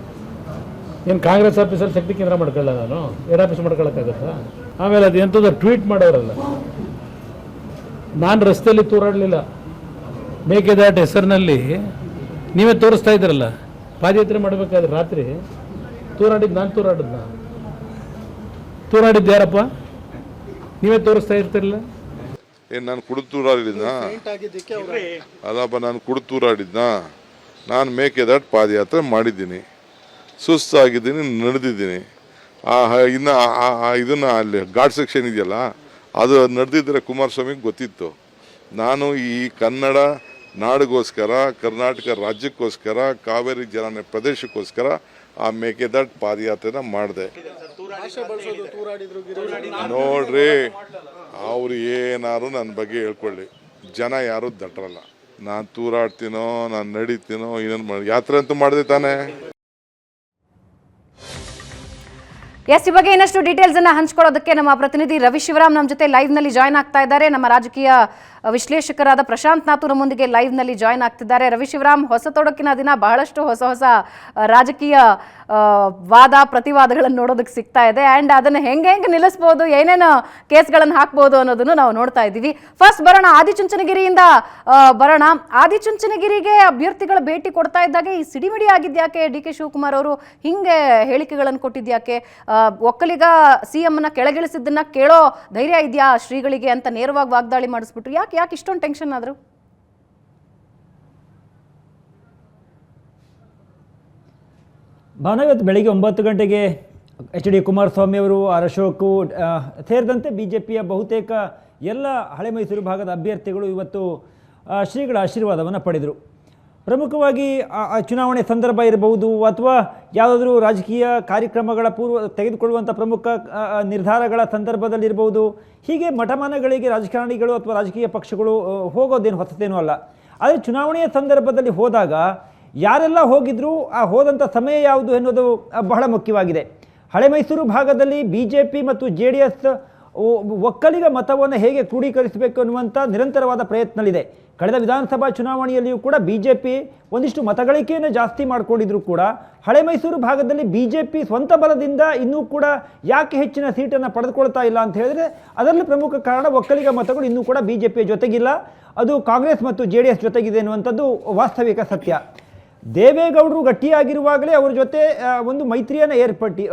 ಏನು ಕಾಂಗ್ರೆಸ್ ಆಫೀಸಲ್ಲಿ ಶಕ್ತಿ ಕೇಂದ್ರ ಮಾಡ್ಕೊಳ್ಳ ನಾನು? ಏರ್ ಆಫೀಸ್ ಮಾಡ್ಕೊಳಕ್ಕಾಗತ್ತಾ ಆಮೇಲೆ ಅದು ಎಂಥದ್ದು ಟ್ವೀಟ್ ಮಾಡೋರಲ್ಲ. ನಾನು ರಸ್ತೆಯಲ್ಲಿ ತೂರಾಡಲಿಲ್ಲ. ಮೇಕೆದಾಟ ಹೆಸರಿನಲ್ಲಿ ನೀವೇ ತೋರಿಸ್ತಾ ಇದ್ರಲ್ಲ. ಪಾದಯಾತ್ರೆ ಮಾಡಬೇಕಾದ್ರೆ ರಾತ್ರಿ ತೂರಾಡಿದ್ದು ನಾನು ತೂರಾಡಿದ್ನ? ತೂರಾಡಿದ್ದು ಯಾರಪ್ಪ? ನೀವೇ ತೋರಿಸ್ತಾ ಇರ್ತಿರಲ್ಲ? ಏನು ನಾನು ಕುಡಿತೂರಾಡಿದ್ನ? ಅಲ್ಲಪ್ಪ ನಾನು ಕುಡಿತೂರಾಡಿದ್ನ? ನಾನು ನಾನು ಮೇಕೆದಾಟ್ ಪಾದಯಾತ್ರೆ ಮಾಡಿದ್ದೀನಿ. ಸುಸ್ತಾಗಿದ್ದೀನಿ ನಡೆದಿದ್ದೀನಿ. ಆ ಇನ್ನು ಇದನ್ನ ಅಲ್ಲಿ ಘಾಟ್ ಸೆಕ್ಷನ್ ಇದೆಯಲ್ಲ ಅದು ನಡೆದಿದ್ದರೆ ಕುಮಾರಸ್ವಾಮಿಗೆ ಗೊತ್ತಿತ್ತು. ನಾನು ಈ ಕನ್ನಡ ನಾಡಿಗೋಸ್ಕರ ಕರ್ನಾಟಕ ರಾಜ್ಯಕ್ಕೋಸ್ಕರ ಕಾವೇರಿ ಜಲಾನಯ ಪ್ರದೇಶಕ್ಕೋಸ್ಕರ ಆ ಮೇಕೆದಾಟ್ ಪಾದಯಾತ್ರೆನ ಮಾಡಿದೆ. ನೋಡ್ರಿ ಅವ್ರು ಏನಾರು ನನ್ನ ಬಗ್ಗೆ ಹೇಳ್ಕೊಳ್ಳಿ. ಜನ ಯಾರು ದಟ್ರಲ್ಲ. ನಾನು ತೂರಾಡ್ತೀನೋ ನಾನು ನಡೀತೀನೋ ಏನನ್ ಮಾಡಿ ಯಾತ್ರೆ ಅಂತೂ ಮಾಡಿದೆ ತಾನೆ. ಎಸ್ ಈ ಬಗ್ಗೆ ಇನ್ನಷ್ಟು ಡೀಟೇಲ್ಸ್ ಅನ್ನ ಹಂಚ್ಕೊಳ್ಳೋದಕ್ಕೆ ನಮ್ಮ ಪ್ರತಿನಿಧಿ ರವಿ ಶಿವರಾಮ್ ನಮ್ಮ ಜೊತೆ ಲೈವ್ನಲ್ಲಿ ಜಾಯ್ನ್ ಆಗ್ತಾ ಇದ್ದಾರೆ. ನಮ್ಮ ರಾಜಕೀಯ ವಿಶ್ಲೇಷಕರಾದ ಪ್ರಶಾಂತ್ ನಾಥು ನಮ್ಮೊಂದಿಗೆ ಲೈವ್ನಲ್ಲಿ ಜಾಯ್ನ್ ಆಗ್ತಿದ್ದಾರೆ. ರವಿ ಶಿವರಾಮ್ ಹೊಸ ತೊಡಕಿನ ದಿನ, ಬಹಳಷ್ಟು ಹೊಸ ಹೊಸ ರಾಜಕೀಯ ವಾದ, ಪ್ರತಿವಾದಗಳನ್ನು ನೋಡೋದಕ್ಕೆ ಸಿಗ್ತಾ ಇದೆ. ಅಂಡ್ ಅದನ್ನ ಹೆಂಗೆ ಹೆಂಗೆ ನಿಲ್ಲಿಸ್ಬೋದು, ಏನೇನು ಕೇಸ್ಗಳನ್ನು ಹಾಕ್ಬೋದು ಅನ್ನೋದನ್ನು ನಾವು ನೋಡ್ತಾ ಇದ್ದೀವಿ. ಫಸ್ಟ್ ಬರೋಣ ಆದಿಚುಂಚನಗಿರಿಯಿಂದ ಬರೋಣ. ಆದಿಚುಂಚನಗಿರಿಗೆ ಅಭ್ಯರ್ಥಿಗಳ ಭೇಟಿ ಕೊಡ್ತಾ ಇದ್ದಾಗ. ಈ ಸಿಡಿಮಿಡಿ ಆಗಿದ್ಯಾಕೆ ಡಿ ಕೆ ಶಿವಕುಮಾರ್ ಅವರು ಹಿಂಗೆ ಹೇಳಿಕೆಗಳನ್ನು ಕೊಟ್ಟಿದ್ಯಾಕೆ ಒಕ್ಕಲಿಗ ಸಿ ನ ಕೆಳಗಿಳಿಸಿದ್ದನ್ನ ಕೇಳೋ ಧೈರ್ಯ ಇದೆಯಾ ಶ್ರೀಗಳಿಗೆ ಅಂತ ನೇರವಾಗಿ ವಾಗ್ದಾಳಿ ಮಾಡಿಸ್ಬಿಟ್ರು. ಯಾಕೆ ಯಾಕೆ ಇಷ್ಟೊಂದು ಟೆನ್ಷನ್ ಆದ್ರು? ಭಾವನ ಇವತ್ತು ಬೆಳಿಗ್ಗೆ ಒಂಬತ್ತು ಗಂಟೆಗೆ ಎಚ್ ಡಿ ಕುಮಾರಸ್ವಾಮಿ ಅವರು, ಆರ್ ಅಶೋಕು ಸೇರಿದಂತೆ ಬಿ ಜೆ ಪಿಯ ಬಹುತೇಕ ಎಲ್ಲ ಹಳೆ ಮೈಸೂರು ಭಾಗದ ಅಭ್ಯರ್ಥಿಗಳು ಇವತ್ತು ಶ್ರೀಗಳ ಆಶೀರ್ವಾದವನ್ನು ಪಡೆದರು. ಪ್ರಮುಖವಾಗಿ ಚುನಾವಣೆ ಸಂದರ್ಭ ಇರಬಹುದು ಅಥವಾ ಯಾವುದಾದ್ರೂ ರಾಜಕೀಯ ಕಾರ್ಯಕ್ರಮಗಳ ಪೂರ್ವ ತೆಗೆದುಕೊಳ್ಳುವಂಥ ಪ್ರಮುಖ ನಿರ್ಧಾರಗಳ ಸಂದರ್ಭದಲ್ಲಿರ್ಬೋದು ಹೀಗೆ ಮಠಮಾನಗಳಿಗೆ ರಾಜಕಾರಣಿಗಳು ಅಥವಾ ರಾಜಕೀಯ ಪಕ್ಷಗಳು ಹೋಗೋದೇನು ಹೊಸತೇನೂ ಅಲ್ಲ. ಆದರೆ ಚುನಾವಣೆಯ ಸಂದರ್ಭದಲ್ಲಿ ಹೋದಾಗ ಯಾರೆಲ್ಲ ಹೋಗಿದ್ರು ಆ ಹೋದಂಥ ಸಮಯ ಯಾವುದು ಎನ್ನುವುದು ಬಹಳ ಮುಖ್ಯವಾಗಿದೆ. ಹಳೆ ಮೈಸೂರು ಭಾಗದಲ್ಲಿ ಬಿ ಜೆ ಪಿ ಮತ್ತು ಜೆ ಡಿ ಎಸ್ ಒಕ್ಕಲಿಗ ಮತವನ್ನು ಹೇಗೆ ಕ್ರೋಢೀಕರಿಸಬೇಕು ಅನ್ನುವಂಥ ನಿರಂತರವಾದ ಪ್ರಯತ್ನಗಳಿದೆ. ಕಳೆದ ವಿಧಾನಸಭಾ ಚುನಾವಣೆಯಲ್ಲಿಯೂ ಕೂಡ ಬಿ ಜೆ ಪಿ ಒಂದಿಷ್ಟು ಮತಗಳಿಕೆಯನ್ನು ಜಾಸ್ತಿ ಮಾಡಿಕೊಂಡಿದ್ರು ಕೂಡ. ಹಳೆ ಮೈಸೂರು ಭಾಗದಲ್ಲಿ ಬಿ ಜೆ ಪಿ ಸ್ವಂತ ಬಲದಿಂದ ಇನ್ನೂ ಕೂಡ ಯಾಕೆ ಹೆಚ್ಚಿನ ಸೀಟನ್ನು ಪಡೆದುಕೊಳ್ತಾ ಇಲ್ಲ ಅಂತ ಹೇಳಿದ್ರೆ, ಅದರಲ್ಲಿ ಪ್ರಮುಖ ಕಾರಣ ಒಕ್ಕಲಿಗ ಮತಗಳು ಇನ್ನೂ ಕೂಡ ಬಿ ಜೆ ಪಿಯ ಜೊತೆಗಿಲ್ಲ. ಅದು ಕಾಂಗ್ರೆಸ್ ಮತ್ತು ಜೆ ಡಿ ಎಸ್ ಜೊತೆಗಿದೆ ಅನ್ನುವಂಥದ್ದು ವಾಸ್ತವಿಕ ಸತ್ಯ. ದೇವೇಗೌಡರು ಗಟ್ಟಿಯಾಗಿರುವಾಗಲೇ ಅವರ ಜೊತೆ ಒಂದು ಮೈತ್ರಿಯನ್ನು ಏರ್ಪಟ್ಟಿ,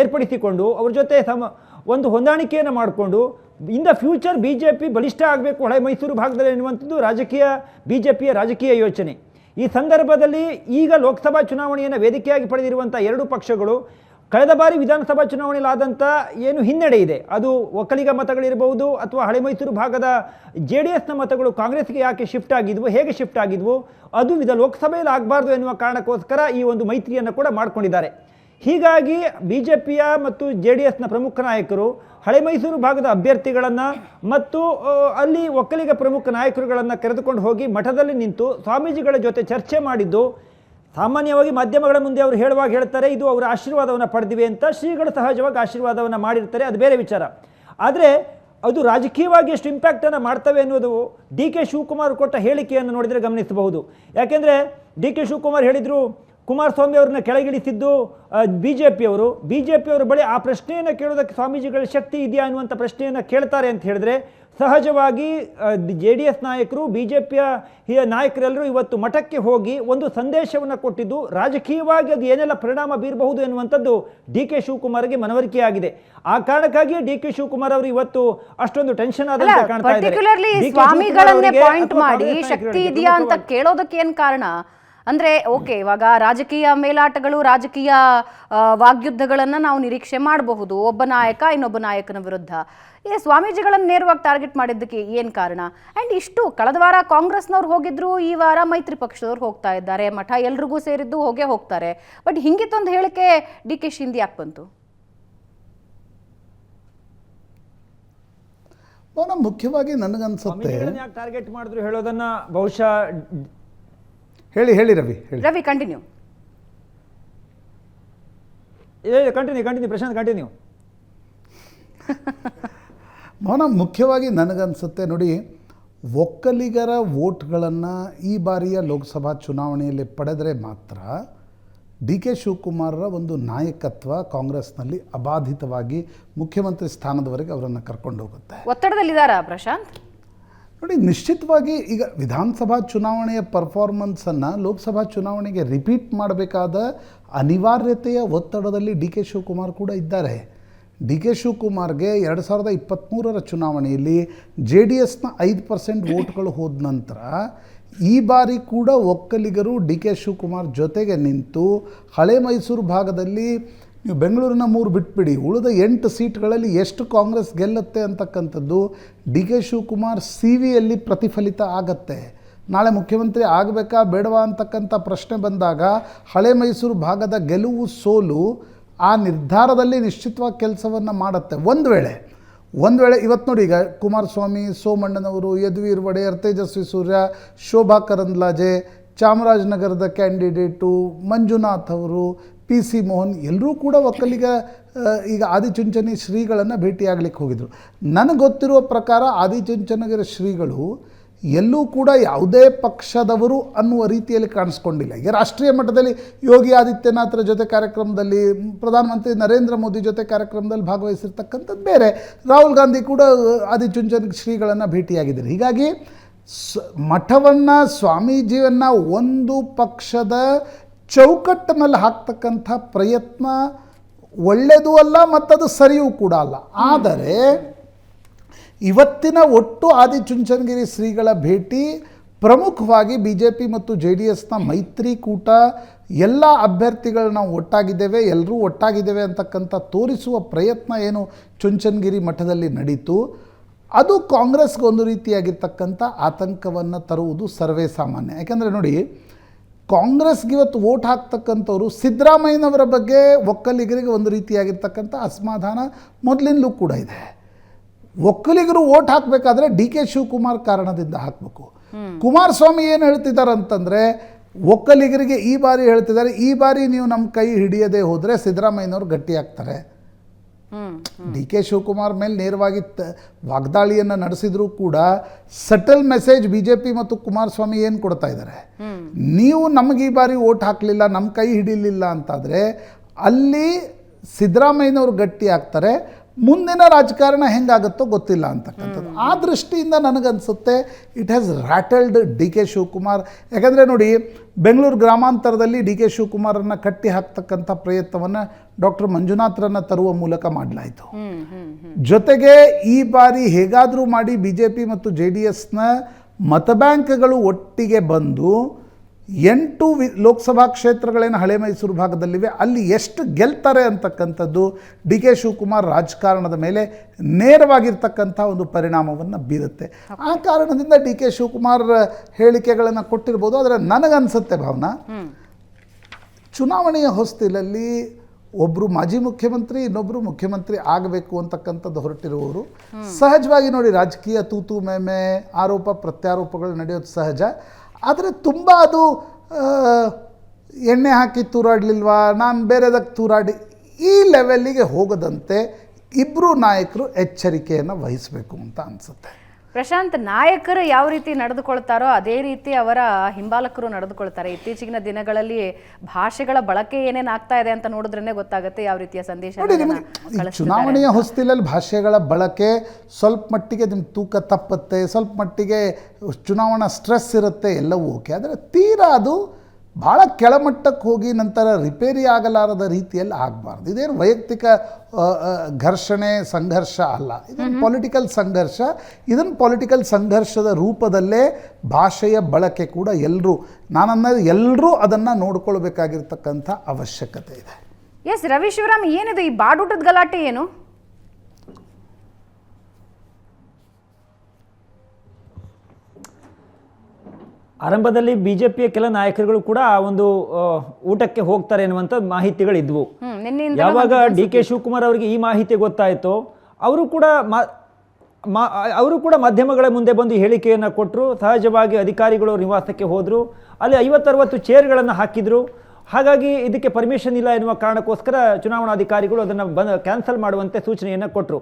ಏರ್ಪಡಿಸಿಕೊಂಡು ಅವ್ರ ಜೊತೆ ಸಮ ಒಂದು ಹೊಂದಾಣಿಕೆಯನ್ನು ಮಾಡಿಕೊಂಡು ಇಂದ ಫ್ಯೂಚರ್ ಬಿ ಜೆ ಪಿ ಬಲಿಷ್ಠ ಆಗಬೇಕು ಹಳೆ ಮೈಸೂರು ಭಾಗದಲ್ಲಿ ಎನ್ನುವಂಥದ್ದು ರಾಜಕೀಯ ಬಿ ಜೆ ಪಿಯ ರಾಜಕೀಯ ಯೋಚನೆ. ಈ ಸಂದರ್ಭದಲ್ಲಿ ಈಗ ಲೋಕಸಭಾ ಚುನಾವಣೆಯನ್ನು ವೇದಿಕೆಯಾಗಿ ಪಡೆದಿರುವಂಥ ಎರಡು ಪಕ್ಷಗಳು, ಕಳೆದ ಬಾರಿ ವಿಧಾನಸಭಾ ಚುನಾವಣೆಯಲ್ಲಿ ಆದಂಥ ಏನು ಹಿನ್ನಡೆ ಇದೆ. ಅದು ಒಕ್ಕಲಿಗ ಮತಗಳಿರಬಹುದು ಅಥವಾ ಹಳೆ ಮೈಸೂರು ಭಾಗದ ಜೆ ಡಿ ಎಸ್ನ ಮತಗಳು ಕಾಂಗ್ರೆಸ್ಗೆ ಯಾಕೆ ಶಿಫ್ಟ್ ಆಗಿದ್ವು, ಹೇಗೆ ಶಿಫ್ಟ್ ಆಗಿದ್ವು, ಅದು ವಿಧ ಲೋಕಸಭೆಯಲ್ಲಿ ಆಗಬಾರ್ದು ಎನ್ನುವ ಕಾರಣಕ್ಕೋಸ್ಕರ ಈ ಒಂದು ಮೈತ್ರಿಯನ್ನು ಕೂಡ ಮಾಡಿಕೊಂಡಿದ್ದಾರೆ. ಹೀಗಾಗಿ ಬಿ ಜೆ ಪಿಯ ಮತ್ತು ಜೆ ಡಿ ಎಸ್ನ ಪ್ರಮುಖ ನಾಯಕರು ಹಳೆ ಮೈಸೂರು ಭಾಗದ ಅಭ್ಯರ್ಥಿಗಳನ್ನು ಮತ್ತು ಅಲ್ಲಿ ಒಕ್ಕಲಿಗ ಪ್ರಮುಖ ನಾಯಕರುಗಳನ್ನು ಕರೆದುಕೊಂಡು ಹೋಗಿ ಮಠದಲ್ಲಿ ನಿಂತು ಸ್ವಾಮೀಜಿಗಳ ಜೊತೆ ಚರ್ಚೆ ಮಾಡಿದ್ದು, ಸಾಮಾನ್ಯವಾಗಿ ಮಾಧ್ಯಮಗಳ ಮುಂದೆ ಅವರು ಹೇಳುವಾಗ ಹೇಳ್ತಾರೆ, ಇದು ಅವರ ಆಶೀರ್ವಾದವನ್ನು ಪಡೆದಿವೆ ಅಂತ ಶ್ರೀಗಳು ಸಹಜವಾಗಿ ಆಶೀರ್ವಾದವನ್ನು ಮಾಡಿರ್ತಾರೆ, ಅದು ಬೇರೆ ವಿಚಾರ. ಆದರೆ ಅದು ರಾಜಕೀಯವಾಗಿ ಎಷ್ಟು ಇಂಪ್ಯಾಕ್ಟನ್ನು ಮಾಡ್ತವೆ ಅನ್ನೋದು ಡಿ ಕೆ ಶಿವಕುಮಾರ್ ಕೊಟ್ಟ ಹೇಳಿಕೆಯನ್ನು ನೋಡಿದರೆ ಗಮನಿಸಬಹುದು. ಯಾಕೆಂದರೆ ಡಿ ಕೆ ಶಿವಕುಮಾರ್ ಹೇಳಿದರು ಕುಮಾರಸ್ವಾಮಿ ಅವ್ರನ್ನ ಕೆಳಗಿಳಿಸಿದ್ದು ಬಿ ಜೆ ಪಿಯವರು ಬಿ ಜೆ ಪಿಯವರು ಬಳಿ ಆ ಪ್ರಶ್ನೆಯನ್ನು ಕೇಳೋದಕ್ಕೆ ಸ್ವಾಮೀಜಿಗಳ ಶಕ್ತಿ ಇದೆಯಾ ಅನ್ನುವಂಥ ಪ್ರಶ್ನೆಯನ್ನು ಕೇಳ್ತಾರೆ ಅಂತ ಹೇಳಿದ್ರೆ ಸಹಜವಾಗಿ ಜೆ ಡಿ ಎಸ್ ನಾಯಕರು ಬಿ ಜೆ ಪಿಯ ನಾಯಕರೆಲ್ಲರೂ ಇವತ್ತು ಮಠಕ್ಕೆ ಹೋಗಿ ಒಂದು ಸಂದೇಶವನ್ನು ಕೊಟ್ಟಿದ್ದು ರಾಜಕೀಯವಾಗಿ ಅದು ಏನೆಲ್ಲ ಪರಿಣಾಮ ಬೀರಬಹುದು ಎನ್ನುವಂಥದ್ದು ಡಿ ಕೆ ಶಿವಕುಮಾರ್ಗೆ ಮನವರಿಕೆಯಾಗಿದೆ. ಆ ಕಾರಣಕ್ಕಾಗಿಯೇ ಡಿ ಕೆ ಶಿವಕುಮಾರ್ ಅವರು ಇವತ್ತು ಅಷ್ಟೊಂದು ಟೆನ್ಷನ್ ಆದಂತೆ ಕಾಣ್ತಾ ಇದ್ದಾರೆ. ಶಕ್ತಿ ಇದೆಯಾ ಅಂತ ಕೇಳೋದಕ್ಕೆ ಏನು ಕಾರಣ? ಅಂದ್ರೆ ಓಕೆ ಇವಾಗ ರಾಜಕೀಯ ಮೇಲಾಟಗಳು ರಾಜಕೀಯ ವಾಗ್ಯುದ್ಧಗಳನ್ನ ನಾವು ನಿರೀಕ್ಷೆ ಮಾಡಬಹುದು. ಒಬ್ಬ ನಾಯಕ ಇನ್ನೊಬ್ಬ ನಾಯಕನ ವಿರುದ್ಧ. ಈ ಸ್ವಾಮೀಜಿಗಳನ್ನ ನೇರವಾಗಿ ಟಾರ್ಗೆಟ್ ಮಾಡಿದ್ದಕ್ಕೆ ಏನ್ ಕಾರಣ? ಅಂಡ್ ಇಷ್ಟು ಕಳೆದ ವಾರ ಕಾಂಗ್ರೆಸ್ನವ್ರು ಹೋಗಿದ್ರು ಈ ವಾರ ಮೈತ್ರಿ ಪಕ್ಷದವ್ರು ಹೋಗ್ತಾ ಇದ್ದಾರೆ. ಮಠ ಎಲ್ರಿಗೂ ಸೇರಿದ್ದು ಹೋಗೇ ಹೋಗ್ತಾರೆ. ಬಟ್ ಹಿಂಗಿತ್ತೊಂದು ಹೇಳಿಕೆ ಡಿ ಕೆ ಶಿಂದಿ ಯಾಕೆ ಬಂತು? ಮುಖ್ಯವಾಗಿ ನನಗನ್ಸುತ್ತೆ ಟಾರ್ಗೆಟ್ ಮಾಡಿದ್ರು ಹೇಳೋದನ್ನ ಬಹುಶಃ ಹೇಳಿ ಹೇಳಿ ರವಿ ಹೇಳಿ. Ravi continue continue continue Prashant continue ಮೌನ ಮುಖ್ಯವಾಗಿ ನನಗನ್ಸುತ್ತೆ ನೋಡಿ ಒಕ್ಕಲಿಗರ ವೋಟ್ಗಳನ್ನು ಈ ಬಾರಿಯ ಲೋಕಸಭಾ ಚುನಾವಣೆಯಲ್ಲಿ ಪಡೆದರೆ ಮಾತ್ರ ಡಿ ಕೆ ಶಿವಕುಮಾರರ ಒಂದು ನಾಯಕತ್ವ ಕಾಂಗ್ರೆಸ್ನಲ್ಲಿ ಅಬಾಧಿತವಾಗಿ ಮುಖ್ಯಮಂತ್ರಿ ಸ್ಥಾನದವರೆಗೆ ಅವರನ್ನು ಕರ್ಕೊಂಡು ಹೋಗುತ್ತೆ. ಒತ್ತಡದಲ್ಲಿದ್ದಾರಾ ಪ್ರಶಾಂತ್? ನೋಡಿ, ನಿಶ್ಚಿತವಾಗಿ ಈಗ ವಿಧಾನಸಭಾ ಚುನಾವಣೆಯ ಪರ್ಫಾರ್ಮೆನ್ಸನ್ನು ಲೋಕಸಭಾ ಚುನಾವಣೆಗೆ ರಿಪೀಟ್ ಮಾಡಬೇಕಾದ ಅನಿವಾರ್ಯತೆಯ ಒತ್ತಡದಲ್ಲಿ ಡಿ ಕೆ ಶಿವಕುಮಾರ್ ಕೂಡ ಇದ್ದಾರೆ. ಡಿ ಕೆ ಶಿವಕುಮಾರ್ಗೆ ಎರಡು ಸಾವಿರದ ಇಪ್ಪತ್ತ್ಮೂರರ ಚುನಾವಣೆಯಲ್ಲಿ ಜೆ ಡಿ ಎಸ್ನ ಐದು ಪರ್ಸೆಂಟ್ ವೋಟ್ಗಳು ಹೋದ ನಂತರ ಈ ಬಾರಿ ಕೂಡ ಒಕ್ಕಲಿಗರು ಡಿ ಕೆ ಶಿವಕುಮಾರ್ ಜೊತೆಗೆ ನಿಂತು ಹಳೆ ಮೈಸೂರು ಭಾಗದಲ್ಲಿ ನೀವು ಬೆಂಗಳೂರಿನ ಮೂರು ಬಿಟ್ಬಿಡಿ. ಉಳಿದ ಎಂಟು ಸೀಟ್ಗಳಲ್ಲಿ ಎಷ್ಟು ಕಾಂಗ್ರೆಸ್ ಗೆಲ್ಲುತ್ತೆ ಅಂತಕ್ಕಂಥದ್ದು ಡಿ ಕೆ ಶಿವಕುಮಾರ್ ಸಿ ವಿಯಲ್ಲಿ ಪ್ರತಿಫಲಿತ ಆಗತ್ತೆ. ನಾಳೆ ಮುಖ್ಯಮಂತ್ರಿ ಆಗಬೇಕಾ ಬೇಡವಾ ಅಂತಕ್ಕಂಥ ಪ್ರಶ್ನೆ ಬಂದಾಗ ಹಳೆ ಮೈಸೂರು ಭಾಗದ ಗೆಲುವು ಸೋಲು ಆ ನಿರ್ಧಾರದಲ್ಲಿ ನಿಶ್ಚಿತವಾಗಿ ಕೆಲಸವನ್ನು ಮಾಡುತ್ತೆ. ಒಂದು ವೇಳೆ ಒಂದು ವೇಳೆ ಇವತ್ತು ನೋಡಿ ಈಗ ಕುಮಾರಸ್ವಾಮಿ, ಸೋಮಣ್ಣನವರು, ಯದುವೀರ್ ಒಡೆಯರ್, ತೇಜಸ್ವಿ ಸೂರ್ಯ, ಶೋಭಾ ಕರಂದ್ಲಾಜೆ, ಚಾಮರಾಜನಗರದ ಕ್ಯಾಂಡಿಡೇಟು, ಮಂಜುನಾಥ್ ಅವರು ಪಿ ಸಿ ಮೋಹನ್ ಎಲ್ಲರೂ ಕೂಡ ಒಕ್ಕಲಿಗ ಈಗ ಆದಿಚುಂಚನಿ ಶ್ರೀಗಳನ್ನು ಭೇಟಿಯಾಗಲಿಕ್ಕೆ ಹೋಗಿದ್ರು. ನನಗೆ ಗೊತ್ತಿರುವ ಪ್ರಕಾರ ಆದಿಚುಂಚನಗಿರಿ ಶ್ರೀಗಳು ಎಲ್ಲೂ ಕೂಡ ಯಾವುದೇ ಪಕ್ಷದವರು ಅನ್ನುವ ರೀತಿಯಲ್ಲಿ ಕಾಣಿಸ್ಕೊಂಡಿಲ್ಲ. ಈಗ ರಾಷ್ಟ್ರೀಯ ಮಟ್ಟದಲ್ಲಿ ಯೋಗಿ ಆದಿತ್ಯನಾಥರ ಜೊತೆ ಕಾರ್ಯಕ್ರಮದಲ್ಲಿ, ಪ್ರಧಾನಮಂತ್ರಿ ನರೇಂದ್ರ ಮೋದಿ ಜೊತೆ ಕಾರ್ಯಕ್ರಮದಲ್ಲಿ ಭಾಗವಹಿಸಿರ್ತಕ್ಕಂಥದ್ದು ಬೇರೆ. ರಾಹುಲ್ ಗಾಂಧಿ ಕೂಡ ಆದಿಚುಂಚನ ಶ್ರೀಗಳನ್ನು ಭೇಟಿಯಾಗಿದ್ದಾರೆ. ಹೀಗಾಗಿ ಸ್ ಮಠವನ್ನು, ಸ್ವಾಮೀಜಿಯನ್ನು ಒಂದು ಪಕ್ಷದ ಚೌಕಟ್ಟಿನಲ್ಲಿ ಹಾಕ್ತಕ್ಕಂಥ ಪ್ರಯತ್ನ ಒಳ್ಳೆಯದೂ ಅಲ್ಲ ಮತ್ತದು ಸರಿಯೂ ಕೂಡ ಅಲ್ಲ. ಆದರೆ ಇವತ್ತಿನ ಒಟ್ಟು ಆದಿಚುಂಚನಗಿರಿ ಶ್ರೀಗಳ ಭೇಟಿ ಪ್ರಮುಖವಾಗಿ ಬಿ ಜೆ ಪಿ ಮತ್ತು ಜೆ ಡಿ ಎಸ್ನ ಮೈತ್ರಿಕೂಟ ಎಲ್ಲ ಅಭ್ಯರ್ಥಿಗಳು ನಾವು ಒಟ್ಟಾಗಿದ್ದೇವೆ ಎಲ್ಲರೂ ಒಟ್ಟಾಗಿದ್ದೇವೆ ಅಂತಕ್ಕಂಥ ತೋರಿಸುವ ಪ್ರಯತ್ನ ಏನು ಚುಂಚನಗಿರಿ ಮಠದಲ್ಲಿ ನಡೀತು. ಅದು ಕಾಂಗ್ರೆಸ್ಗೆ ಒಂದು ರೀತಿಯಾಗಿರ್ತಕ್ಕಂಥ ಆತಂಕವನ್ನು ತರುವುದು ಸರ್ವೇ ಸಾಮಾನ್ಯ. ಯಾಕೆಂದರೆ ನೋಡಿ ಕಾಂಗ್ರೆಸ್ಗೆ ಇವತ್ತು ವೋಟ್ ಹಾಕ್ತಕ್ಕಂಥವ್ರು ಸಿದ್ದರಾಮಯ್ಯನವರ ಬಗ್ಗೆ ಒಕ್ಕಲಿಗರಿಗೆ ಒಂದು ರೀತಿಯಾಗಿರ್ತಕ್ಕಂಥ ಅಸಮಾಧಾನ ಮೊದಲಿಂದಲೂ ಕೂಡ ಇದೆ. ಒಕ್ಕಲಿಗರು ಓಟ್ ಹಾಕಬೇಕಾದ್ರೆ ಡಿ ಕೆ ಶಿವಕುಮಾರ್ ಕಾರಣದಿಂದ ಹಾಕಬೇಕು. ಕುಮಾರಸ್ವಾಮಿ ಏನು ಹೇಳ್ತಿದ್ದಾರೆ ಅಂತಂದರೆ ಒಕ್ಕಲಿಗರಿಗೆ ಈ ಬಾರಿ ಹೇಳ್ತಿದ್ದಾರೆ ಈ ಬಾರಿ ನೀವು ನಮ್ಮ ಕೈ ಹಿಡಿಯದೆ ಹೋದರೆ ಸಿದ್ದರಾಮಯ್ಯನವರು ಗಟ್ಟಿ ಆಗ್ತಾರೆ ಹ್ಮ್ ಡಿ ಕೆ ಶಿವಕುಮಾರ್ ಮೇಲೆ ನೇರವಾಗಿ ವಾಗ್ದಾಳಿಯನ್ನು ನಡೆಸಿದರೂ ಕೂಡ subtle message B J P ಮತ್ತು ಕುಮಾರಸ್ವಾಮಿ ಏನು ಕೊಡ್ತಾ ಇದ್ದಾರೆ ನೀವು ನಮಗೆ ಈ ಬಾರಿ ಓಟ್ ಹಾಕಲಿಲ್ಲ ನಮ್ಮ ಕೈ ಹಿಡಿಲಿಲ್ಲ ಅಂತಾದರೆ ಅಲ್ಲಿ ಸಿದ್ದರಾಮಯ್ಯನವರು ಗಟ್ಟಿ ಆಗ್ತಾರೆ ಮುಂದಿನ ರಾಜಕಾರಣ ಹೆಂಗಾಗುತ್ತೋ ಗೊತ್ತಿಲ್ಲ ಅಂತಕ್ಕಂಥದ್ದು. ಆ ದೃಷ್ಟಿಯಿಂದ ನನಗನ್ಸುತ್ತೆ it has rattled D K Shivakumar. ಯಾಕಂದರೆ ನೋಡಿ ಬೆಂಗಳೂರು ಗ್ರಾಮಾಂತರದಲ್ಲಿ ಡಿ ಕೆ ಶಿವಕುಮಾರನ್ನು ಕಟ್ಟಿ ಹಾಕ್ತಕ್ಕಂಥ ಪ್ರಯತ್ನವನ್ನು ಡಾಕ್ಟರ್ ಮಂಜುನಾಥ್ರನ್ನ ತರುವ ಮೂಲಕ ಮಾಡಲಾಯಿತು. ಜೊತೆಗೆ ಈ ಬಾರಿ ಹೇಗಾದರೂ ಮಾಡಿ ಬಿ ಜೆ ಪಿ ಮತ್ತು ಜೆ ಡಿ ಎಸ್ನ ಮತಬ್ಯಾಂಕ್ಗಳು ಒಟ್ಟಿಗೆ ಬಂದು ಎಂಟು ವಿ ಲೋಕಸಭಾ ಕ್ಷೇತ್ರಗಳೇನು ಹಳೆ ಮೈಸೂರು ಭಾಗದಲ್ಲಿವೆ ಅಲ್ಲಿ ಎಷ್ಟು ಗೆಲ್ತಾರೆ ಅಂತಕ್ಕಂಥದ್ದು ಡಿ ಕೆ ಶಿವಕುಮಾರ್ ರಾಜಕಾರಣದ ಮೇಲೆ ನೇರವಾಗಿರ್ತಕ್ಕಂಥ ಒಂದು ಪರಿಣಾಮವನ್ನು ಬೀರುತ್ತೆ. ಆ ಕಾರಣದಿಂದ ಡಿ ಕೆ ಶಿವಕುಮಾರ್ ಹೇಳಿಕೆಗಳನ್ನು ಕೊಟ್ಟಿರ್ಬೋದು ಆದರೆ ನನಗನ್ಸುತ್ತೆ ಭಾವನಾ ಚುನಾವಣೆಯ ಹೊಸ್ತಿಲಲ್ಲಿ ಒಬ್ಬರು ಮಾಜಿ ಮುಖ್ಯಮಂತ್ರಿ ಇನ್ನೊಬ್ಬರು ಮುಖ್ಯಮಂತ್ರಿ ಆಗಬೇಕು ಅಂತಕ್ಕಂಥದ್ದು ಹೊರಟಿರುವವರು. ಸಹಜವಾಗಿ ನೋಡಿ, ರಾಜಕೀಯ ತೂತು, ಮೇಮೆ, ಆರೋಪ, ಪ್ರತ್ಯಾರೋಪಗಳು ನಡೆಯೋದು ಸಹಜ. ಆದರೆ ತುಂಬ ಅದು ಎಣ್ಣೆ ಹಾಕಿ ತೂರಾಡಲಿಲ್ವಾ, ನಾನು ಬೇರೆದಕ್ಕೆ ತೂರಾಡಿ, ಈ ಲೆವೆಲ್ಲಿಗೆ ಹೋಗದಂತೆ ಇಬ್ಬರು ನಾಯಕರು ಎಚ್ಚರಿಕೆಯನ್ನು ವಹಿಸಬೇಕು ಅಂತ ಅನಿಸುತ್ತೆ. ಪ್ರಶಾಂತ್ ನಾಯಕರು ಯಾವ ರೀತಿ ನಡೆದುಕೊಳ್ತಾರೋ ಅದೇ ರೀತಿ ಅವರ ಹಿಂಬಾಲಕರು ನಡೆದುಕೊಳ್ತಾರೆ. ಇತ್ತೀಚಿನ ದಿನಗಳಲ್ಲಿ ಭಾಷೆಗಳ ಬಳಕೆ ಏನೇನು ಆಗ್ತಾ ಇದೆ ಅಂತ ನೋಡಿದ್ರೆ ಗೊತ್ತಾಗುತ್ತೆ ಯಾವ ರೀತಿಯ ಸಂದೇಶ ಚುನಾವಣೆಯ ಹೊಸ್ತಿಲಲ್ಲಿ ಭಾಷೆಗಳ ಬಳಕೆ ಸ್ವಲ್ಪ ಮಟ್ಟಿಗೆ ನಿಮ್ಮ ತೂಕ ತಪ್ಪತ್ತೆ ಸ್ವಲ್ಪ ಮಟ್ಟಿಗೆ ಚುನಾವಣಾ ಸ್ಟ್ರೆಸ್ ಇರುತ್ತೆ ಎಲ್ಲವೂ ಓಕೆ. ಆದರೆ ತೀರಾ ಅದು ಭಾಳ ಕೆಳಮಟ್ಟಕ್ಕೆ ಹೋಗಿ ನಂತರ ರಿಪೇರಿ ಆಗಲಾರದ ರೀತಿಯಲ್ಲಿ ಆಗಬಾರ್ದು. ಇದೇನು ವೈಯಕ್ತಿಕ ಘರ್ಷಣೆ ಸಂಘರ್ಷ ಅಲ್ಲ. ಇದೊಂದು ಪೊಲಿಟಿಕಲ್ ಸಂಘರ್ಷ. ಇದನ್ನು ಪೊಲಿಟಿಕಲ್ ಸಂಘರ್ಷದ ರೂಪದಲ್ಲೇ ಭಾಷೆಯ ಬಳಕೆ ಕೂಡ ಎಲ್ಲರೂ ನಾನನ್ನೋದು ಎಲ್ಲರೂ ಅದನ್ನು ನೋಡ್ಕೊಳ್ಬೇಕಾಗಿರ್ತಕ್ಕಂಥ ಅವಶ್ಯಕತೆ ಇದೆ. ಎಸ್ ರವಿ ಶಿವರಾಮ್ ಏನಿದು ಈ ಬಾಡೂಟದ ಗಲಾಟೆ ಏನು? ಆರಂಭದಲ್ಲಿ ಬಿ ಜೆ ಪಿಯ ಕೆಲ ನಾಯಕರುಗಳು ಕೂಡ ಆ ಒಂದು ಊಟಕ್ಕೆ ಹೋಗ್ತಾರೆ ಎನ್ನುವಂಥ ಮಾಹಿತಿಗಳಿದ್ವು. ಯಾವಾಗ ಡಿ ಕೆ ಶಿವಕುಮಾರ್ ಅವರಿಗೆ ಈ ಮಾಹಿತಿ ಗೊತ್ತಾಯಿತು ಅವರು ಕೂಡ ಅವರು ಕೂಡ ಮಾಧ್ಯಮಗಳ ಮುಂದೆ ಬಂದು ಹೇಳಿಕೆಯನ್ನು ಕೊಟ್ಟರು ಸಹಜವಾಗಿ ಅಧಿಕಾರಿಗಳು ನಿವಾಸಕ್ಕೆ ಹೋದರು. ಅಲ್ಲಿ ಐವತ್ತರವತ್ತು ಚೇರ್ಗಳನ್ನು ಹಾಕಿದರು. ಹಾಗಾಗಿ ಇದಕ್ಕೆ ಪರ್ಮಿಷನ್ ಇಲ್ಲ ಎನ್ನುವ ಕಾರಣಕ್ಕೋಸ್ಕರ ಚುನಾವಣಾಧಿಕಾರಿಗಳು ಅದನ್ನು ಬಂದ್ ಕ್ಯಾನ್ಸಲ್ ಮಾಡುವಂತೆ ಸೂಚನೆಯನ್ನು ಕೊಟ್ಟರು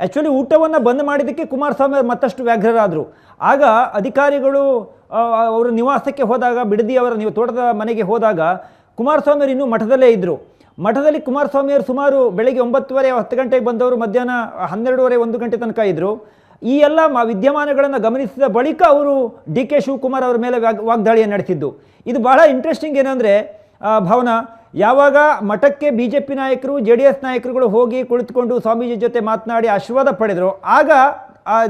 ಆ್ಯಕ್ಚುಲಿ ಊಟವನ್ನು ಬಂದ್ ಮಾಡಿದ್ದಕ್ಕೆ ಕುಮಾರಸ್ವಾಮಿ ಅವರು ಮತ್ತಷ್ಟು ವ್ಯಾಘ್ರರಾದರು. ಆಗ ಅಧಿಕಾರಿಗಳು ಅವರ ನಿವಾಸಕ್ಕೆ ಹೋದಾಗ ಬಿಡದಿ ಅವರ ನೀವು ತೋಟದ ಮನೆಗೆ ಹೋದಾಗ ಕುಮಾರಸ್ವಾಮಿಯವರು ಇನ್ನೂ ಮಠದಲ್ಲೇ ಇದ್ದರು ಮಠದಲ್ಲಿ ಕುಮಾರಸ್ವಾಮಿಯವರು ಸುಮಾರು ಬೆಳಗ್ಗೆ ಒಂಬತ್ತುವರೆ, ಹತ್ತು ಗಂಟೆಗೆ ಬಂದವರು ಮಧ್ಯಾಹ್ನ ಹನ್ನೆರಡೂವರೆ, ಒಂದು ಗಂಟೆ ತನಕ ಇದ್ದರು ಈ ಎಲ್ಲ ವಿದ್ಯಮಾನಗಳನ್ನು ಗಮನಿಸಿದ ಬಳಿಕ ಅವರು ಡಿ ಕೆ ಶಿವಕುಮಾರ್ ಅವರ ಮೇಲೆ ವಾಗ್ ವಾಗ್ದಾಳಿಯನ್ನು ನಡೆಸಿದ್ದು. ಇದು ಬಹಳ ಇಂಟ್ರೆಸ್ಟಿಂಗ್ ಏನಂದರೆ ಭಾವನಾ, ಯಾವಾಗ ಮಠಕ್ಕೆ ಬಿ ಜೆ ಪಿ ನಾಯಕರು, ಜೆ ಡಿ ಎಸ್ ನಾಯಕರುಗಳು ಹೋಗಿ ಕುಳಿತುಕೊಂಡು ಸ್ವಾಮೀಜಿ ಜೊತೆ ಮಾತನಾಡಿ ಆಶೀರ್ವಾದ ಪಡೆದರು, ಆಗ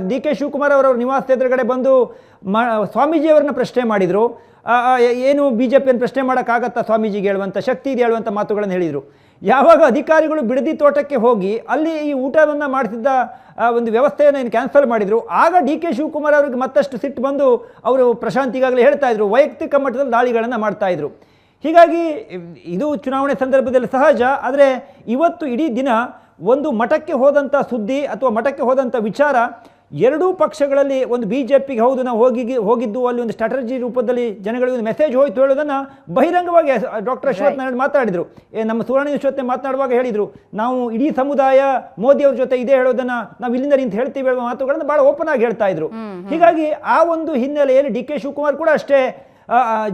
ಡಿ ಕೆ ಶಿವಕುಮಾರ್ ಅವರವ್ರ ನಿವಾಸ ಎದುರುಗಡೆ ಬಂದು ಮ ಸ್ವಾಮೀಜಿಯವರನ್ನ ಪ್ರಶ್ನೆ ಮಾಡಿದರು. ಆ, ಆ, ಏನು ಬಿ ಜೆ ಪಿಯನ್ನು ಪ್ರಶ್ನೆ ಮಾಡೋಕ್ಕಾಗತ್ತಾ ಸ್ವಾಮೀಜಿಗೆ ಹೇಳುವಂಥ ಶಕ್ತಿ ಇದೆ ಹೇಳುವಂಥ ಮಾತುಗಳನ್ನು ಹೇಳಿದರು. ಯಾವಾಗ ಅಧಿಕಾರಿಗಳು ಬಿಡದಿ ತೋಟಕ್ಕೆ ಹೋಗಿ ಅಲ್ಲಿ ಈ ಊಟವನ್ನು ಮಾಡಿಸಿದ್ದ ಆ, ಒಂದು ವ್ಯವಸ್ಥೆಯನ್ನು ಏನು ಕ್ಯಾನ್ಸಲ್ ಮಾಡಿದರು. ಆಗ ಡಿ ಕೆ ಶಿವಕುಮಾರ್ ಅವರಿಗೆ ಮತ್ತಷ್ಟು ಸಿಟ್ಟು ಬಂದು ಅವರು ಪ್ರಶಾಂತ್ ಈಗಾಗಲೇ ಹೇಳ್ತಾ ಇದ್ರು ವೈಯಕ್ತಿಕ ಮಟ್ಟದಲ್ಲಿ ದಾಳಿಗಳನ್ನು ಮಾಡ್ತಾ ಇದ್ರು. ಹೀಗಾಗಿ ಇದು ಚುನಾವಣೆ ಸಂದರ್ಭದಲ್ಲಿ ಸಹಜ ಆದರೆ ಇವತ್ತು ಇಡೀ ದಿನ ಒಂದು ಮಠಕ್ಕೆ ಹೋದಂಥ ಸುದ್ದಿ ಅಥವಾ ಮಠಕ್ಕೆ ಹೋದಂಥ ವಿಚಾರ ಎರಡೂ ಪಕ್ಷಗಳಲ್ಲಿ ಒಂದು ಬಿ ಜೆ ಪಿಗೆ ಹೌದು ನಾವು ಹೋಗಿ ಹೋಗಿದ್ದು ಅಲ್ಲಿ ಒಂದು ಸ್ಟ್ರಾಟಜಿ ರೂಪದಲ್ಲಿ ಜನಗಳಿಗೆ ಒಂದು ಮೆಸೇಜ್ ಹೋಯ್ತು ಹೇಳೋದನ್ನು ಬಹಿರಂಗವಾಗಿ ಡಾಕ್ಟರ್ ಅಶ್ವಥ್ ನಾರಾಯಣ್ ಮಾತಾಡಿದರು. ಏ ನಮ್ಮ ಸುವರ್ಣ ಜೊತೆ ಮಾತನಾಡುವಾಗ ಹೇಳಿದರು ನಾವು ಇಡೀ ಸಮುದಾಯ ಮೋದಿಯವ್ರ ಜೊತೆ ಇದೇ ಹೇಳೋದನ್ನು ನಾವು ಇಲ್ಲಿಂದ ನಿಂತು ಹೇಳ್ತೀವಿ ಹೇಳುವ ಮಾತುಗಳನ್ನು ಭಾಳ ಓಪನ್ ಆಗಿ ಹೇಳ್ತಾ ಇದ್ರು. ಹೀಗಾಗಿ ಆ ಒಂದು ಹಿನ್ನೆಲೆಯಲ್ಲಿ ಡಿ ಕೆ ಶಿವಕುಮಾರ್ ಕೂಡ ಅಷ್ಟೇ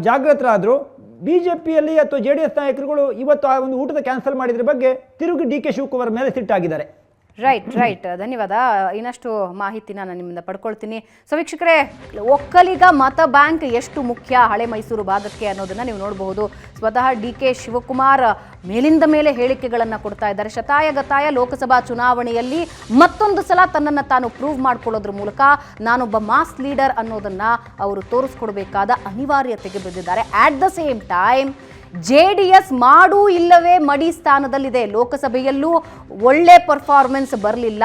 ಜಾಗೃತರಾದರು ಬಿ ಜೆ ಪಿಯಲ್ಲಿ ಅಥವಾ ಜೆ ಡಿ ಎಸ್ ನಾಯಕರುಗಳು ಇವತ್ತು ಆ ಒಂದು ಊಟದ ಕ್ಯಾನ್ಸಲ್ ಮಾಡಿದ್ರ ಬಗ್ಗೆ ತಿರುಗಿ ಡಿ ಕೆ ಶಿವಕುಮಾರ್ ಮೇಲೆ ಸಿಟ್ಟಾಗಿದ್ದಾರೆ. ರೈಟ್ ರೈಟ್ ಧನ್ಯವಾದ. ಇನ್ನಷ್ಟು ಮಾಹಿತಿನ ನಾನು ನಿಮ್ಮಿಂದ ಪಡ್ಕೊಳ್ತೀನಿ. ಸೊ ವೀಕ್ಷಕರೇ, ಒಕ್ಕಲಿಗ ಮತ ಬ್ಯಾಂಕ್ ಎಷ್ಟು ಮುಖ್ಯ? ಹಳೆ ಮೈಸೂರು ಭಾಗಕ್ಕೆ ಅನ್ನೋದನ್ನ ನೀವು ನೋಡಬಹುದು. ಸ್ವತಃ ಡಿ ಕೆ ಶಿವಕುಮಾರ್ ಮೇಲಿಂದ ಮೇಲೆ ಹೇಳಿಕೆಗಳನ್ನು ಕೊಡ್ತಾ ಇದ್ದಾರೆ. ಶತಾಯಗತಾಯ ಲೋಕಸಭಾ ಚುನಾವಣೆಯಲ್ಲಿ ಮತ್ತೊಂದು ಸಲ ತನ್ನನ್ನು ತಾನು ಪ್ರೂವ್ ಮಾಡ್ಕೊಳ್ಳೋದ್ರ ಮೂಲಕ ನಾನೊಬ್ಬ ಮಾಸ್ ಲೀಡರ್ ಅನ್ನೋದನ್ನ ಅವರು ತೋರಿಸ್ಕೊಡ್ಬೇಕಾದ ಅನಿವಾರ್ಯತೆಗೆ ಬಿದ್ದಿದ್ದಾರೆ. At the same time J D S ಮಾಡು ಇಲ್ಲವೇ ಮಡಿ ಸ್ಥಾನದಲ್ಲಿದೆ. ಲೋಕಸಭೆಯಲ್ಲೂ ಒಳ್ಳೆ ಪರ್ಫಾರ್ಮೆನ್ಸ್ ಬರಲಿಲ್ಲ.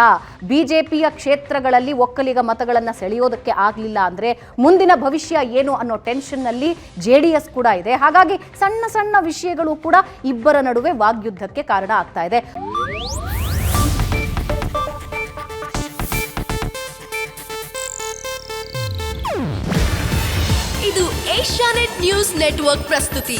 ಬಿಜೆಪಿಯ ಕ್ಷೇತ್ರಗಳಲ್ಲಿ ಒಕ್ಕಲಿಗ ಮತಗಳನ್ನು ಸೆಳೆಯೋದಕ್ಕೆ ಆಗಲಿಲ್ಲ ಅಂದರೆ ಮುಂದಿನ ಭವಿಷ್ಯ ಏನು ಅನ್ನೋ ಟೆನ್ಷನ್ನಲ್ಲಿ ಜೆ ಡಿ ಎಸ್ ಕೂಡ ಇದೆ. ಹಾಗಾಗಿ ಸಣ್ಣ ಸಣ್ಣ ವಿಷಯಗಳು ಕೂಡ ಇಬ್ಬರ ನಡುವೆ ವಾಗ್ಯುದ್ಧಕ್ಕೆ ಕಾರಣ ಆಗ್ತಾ ಇದೆ. ಇದು ಏಷ್ಯಾನೆಟ್ ನ್ಯೂಸ್ ನೆಟ್ವರ್ಕ್ ಪ್ರಸ್ತುತಿ.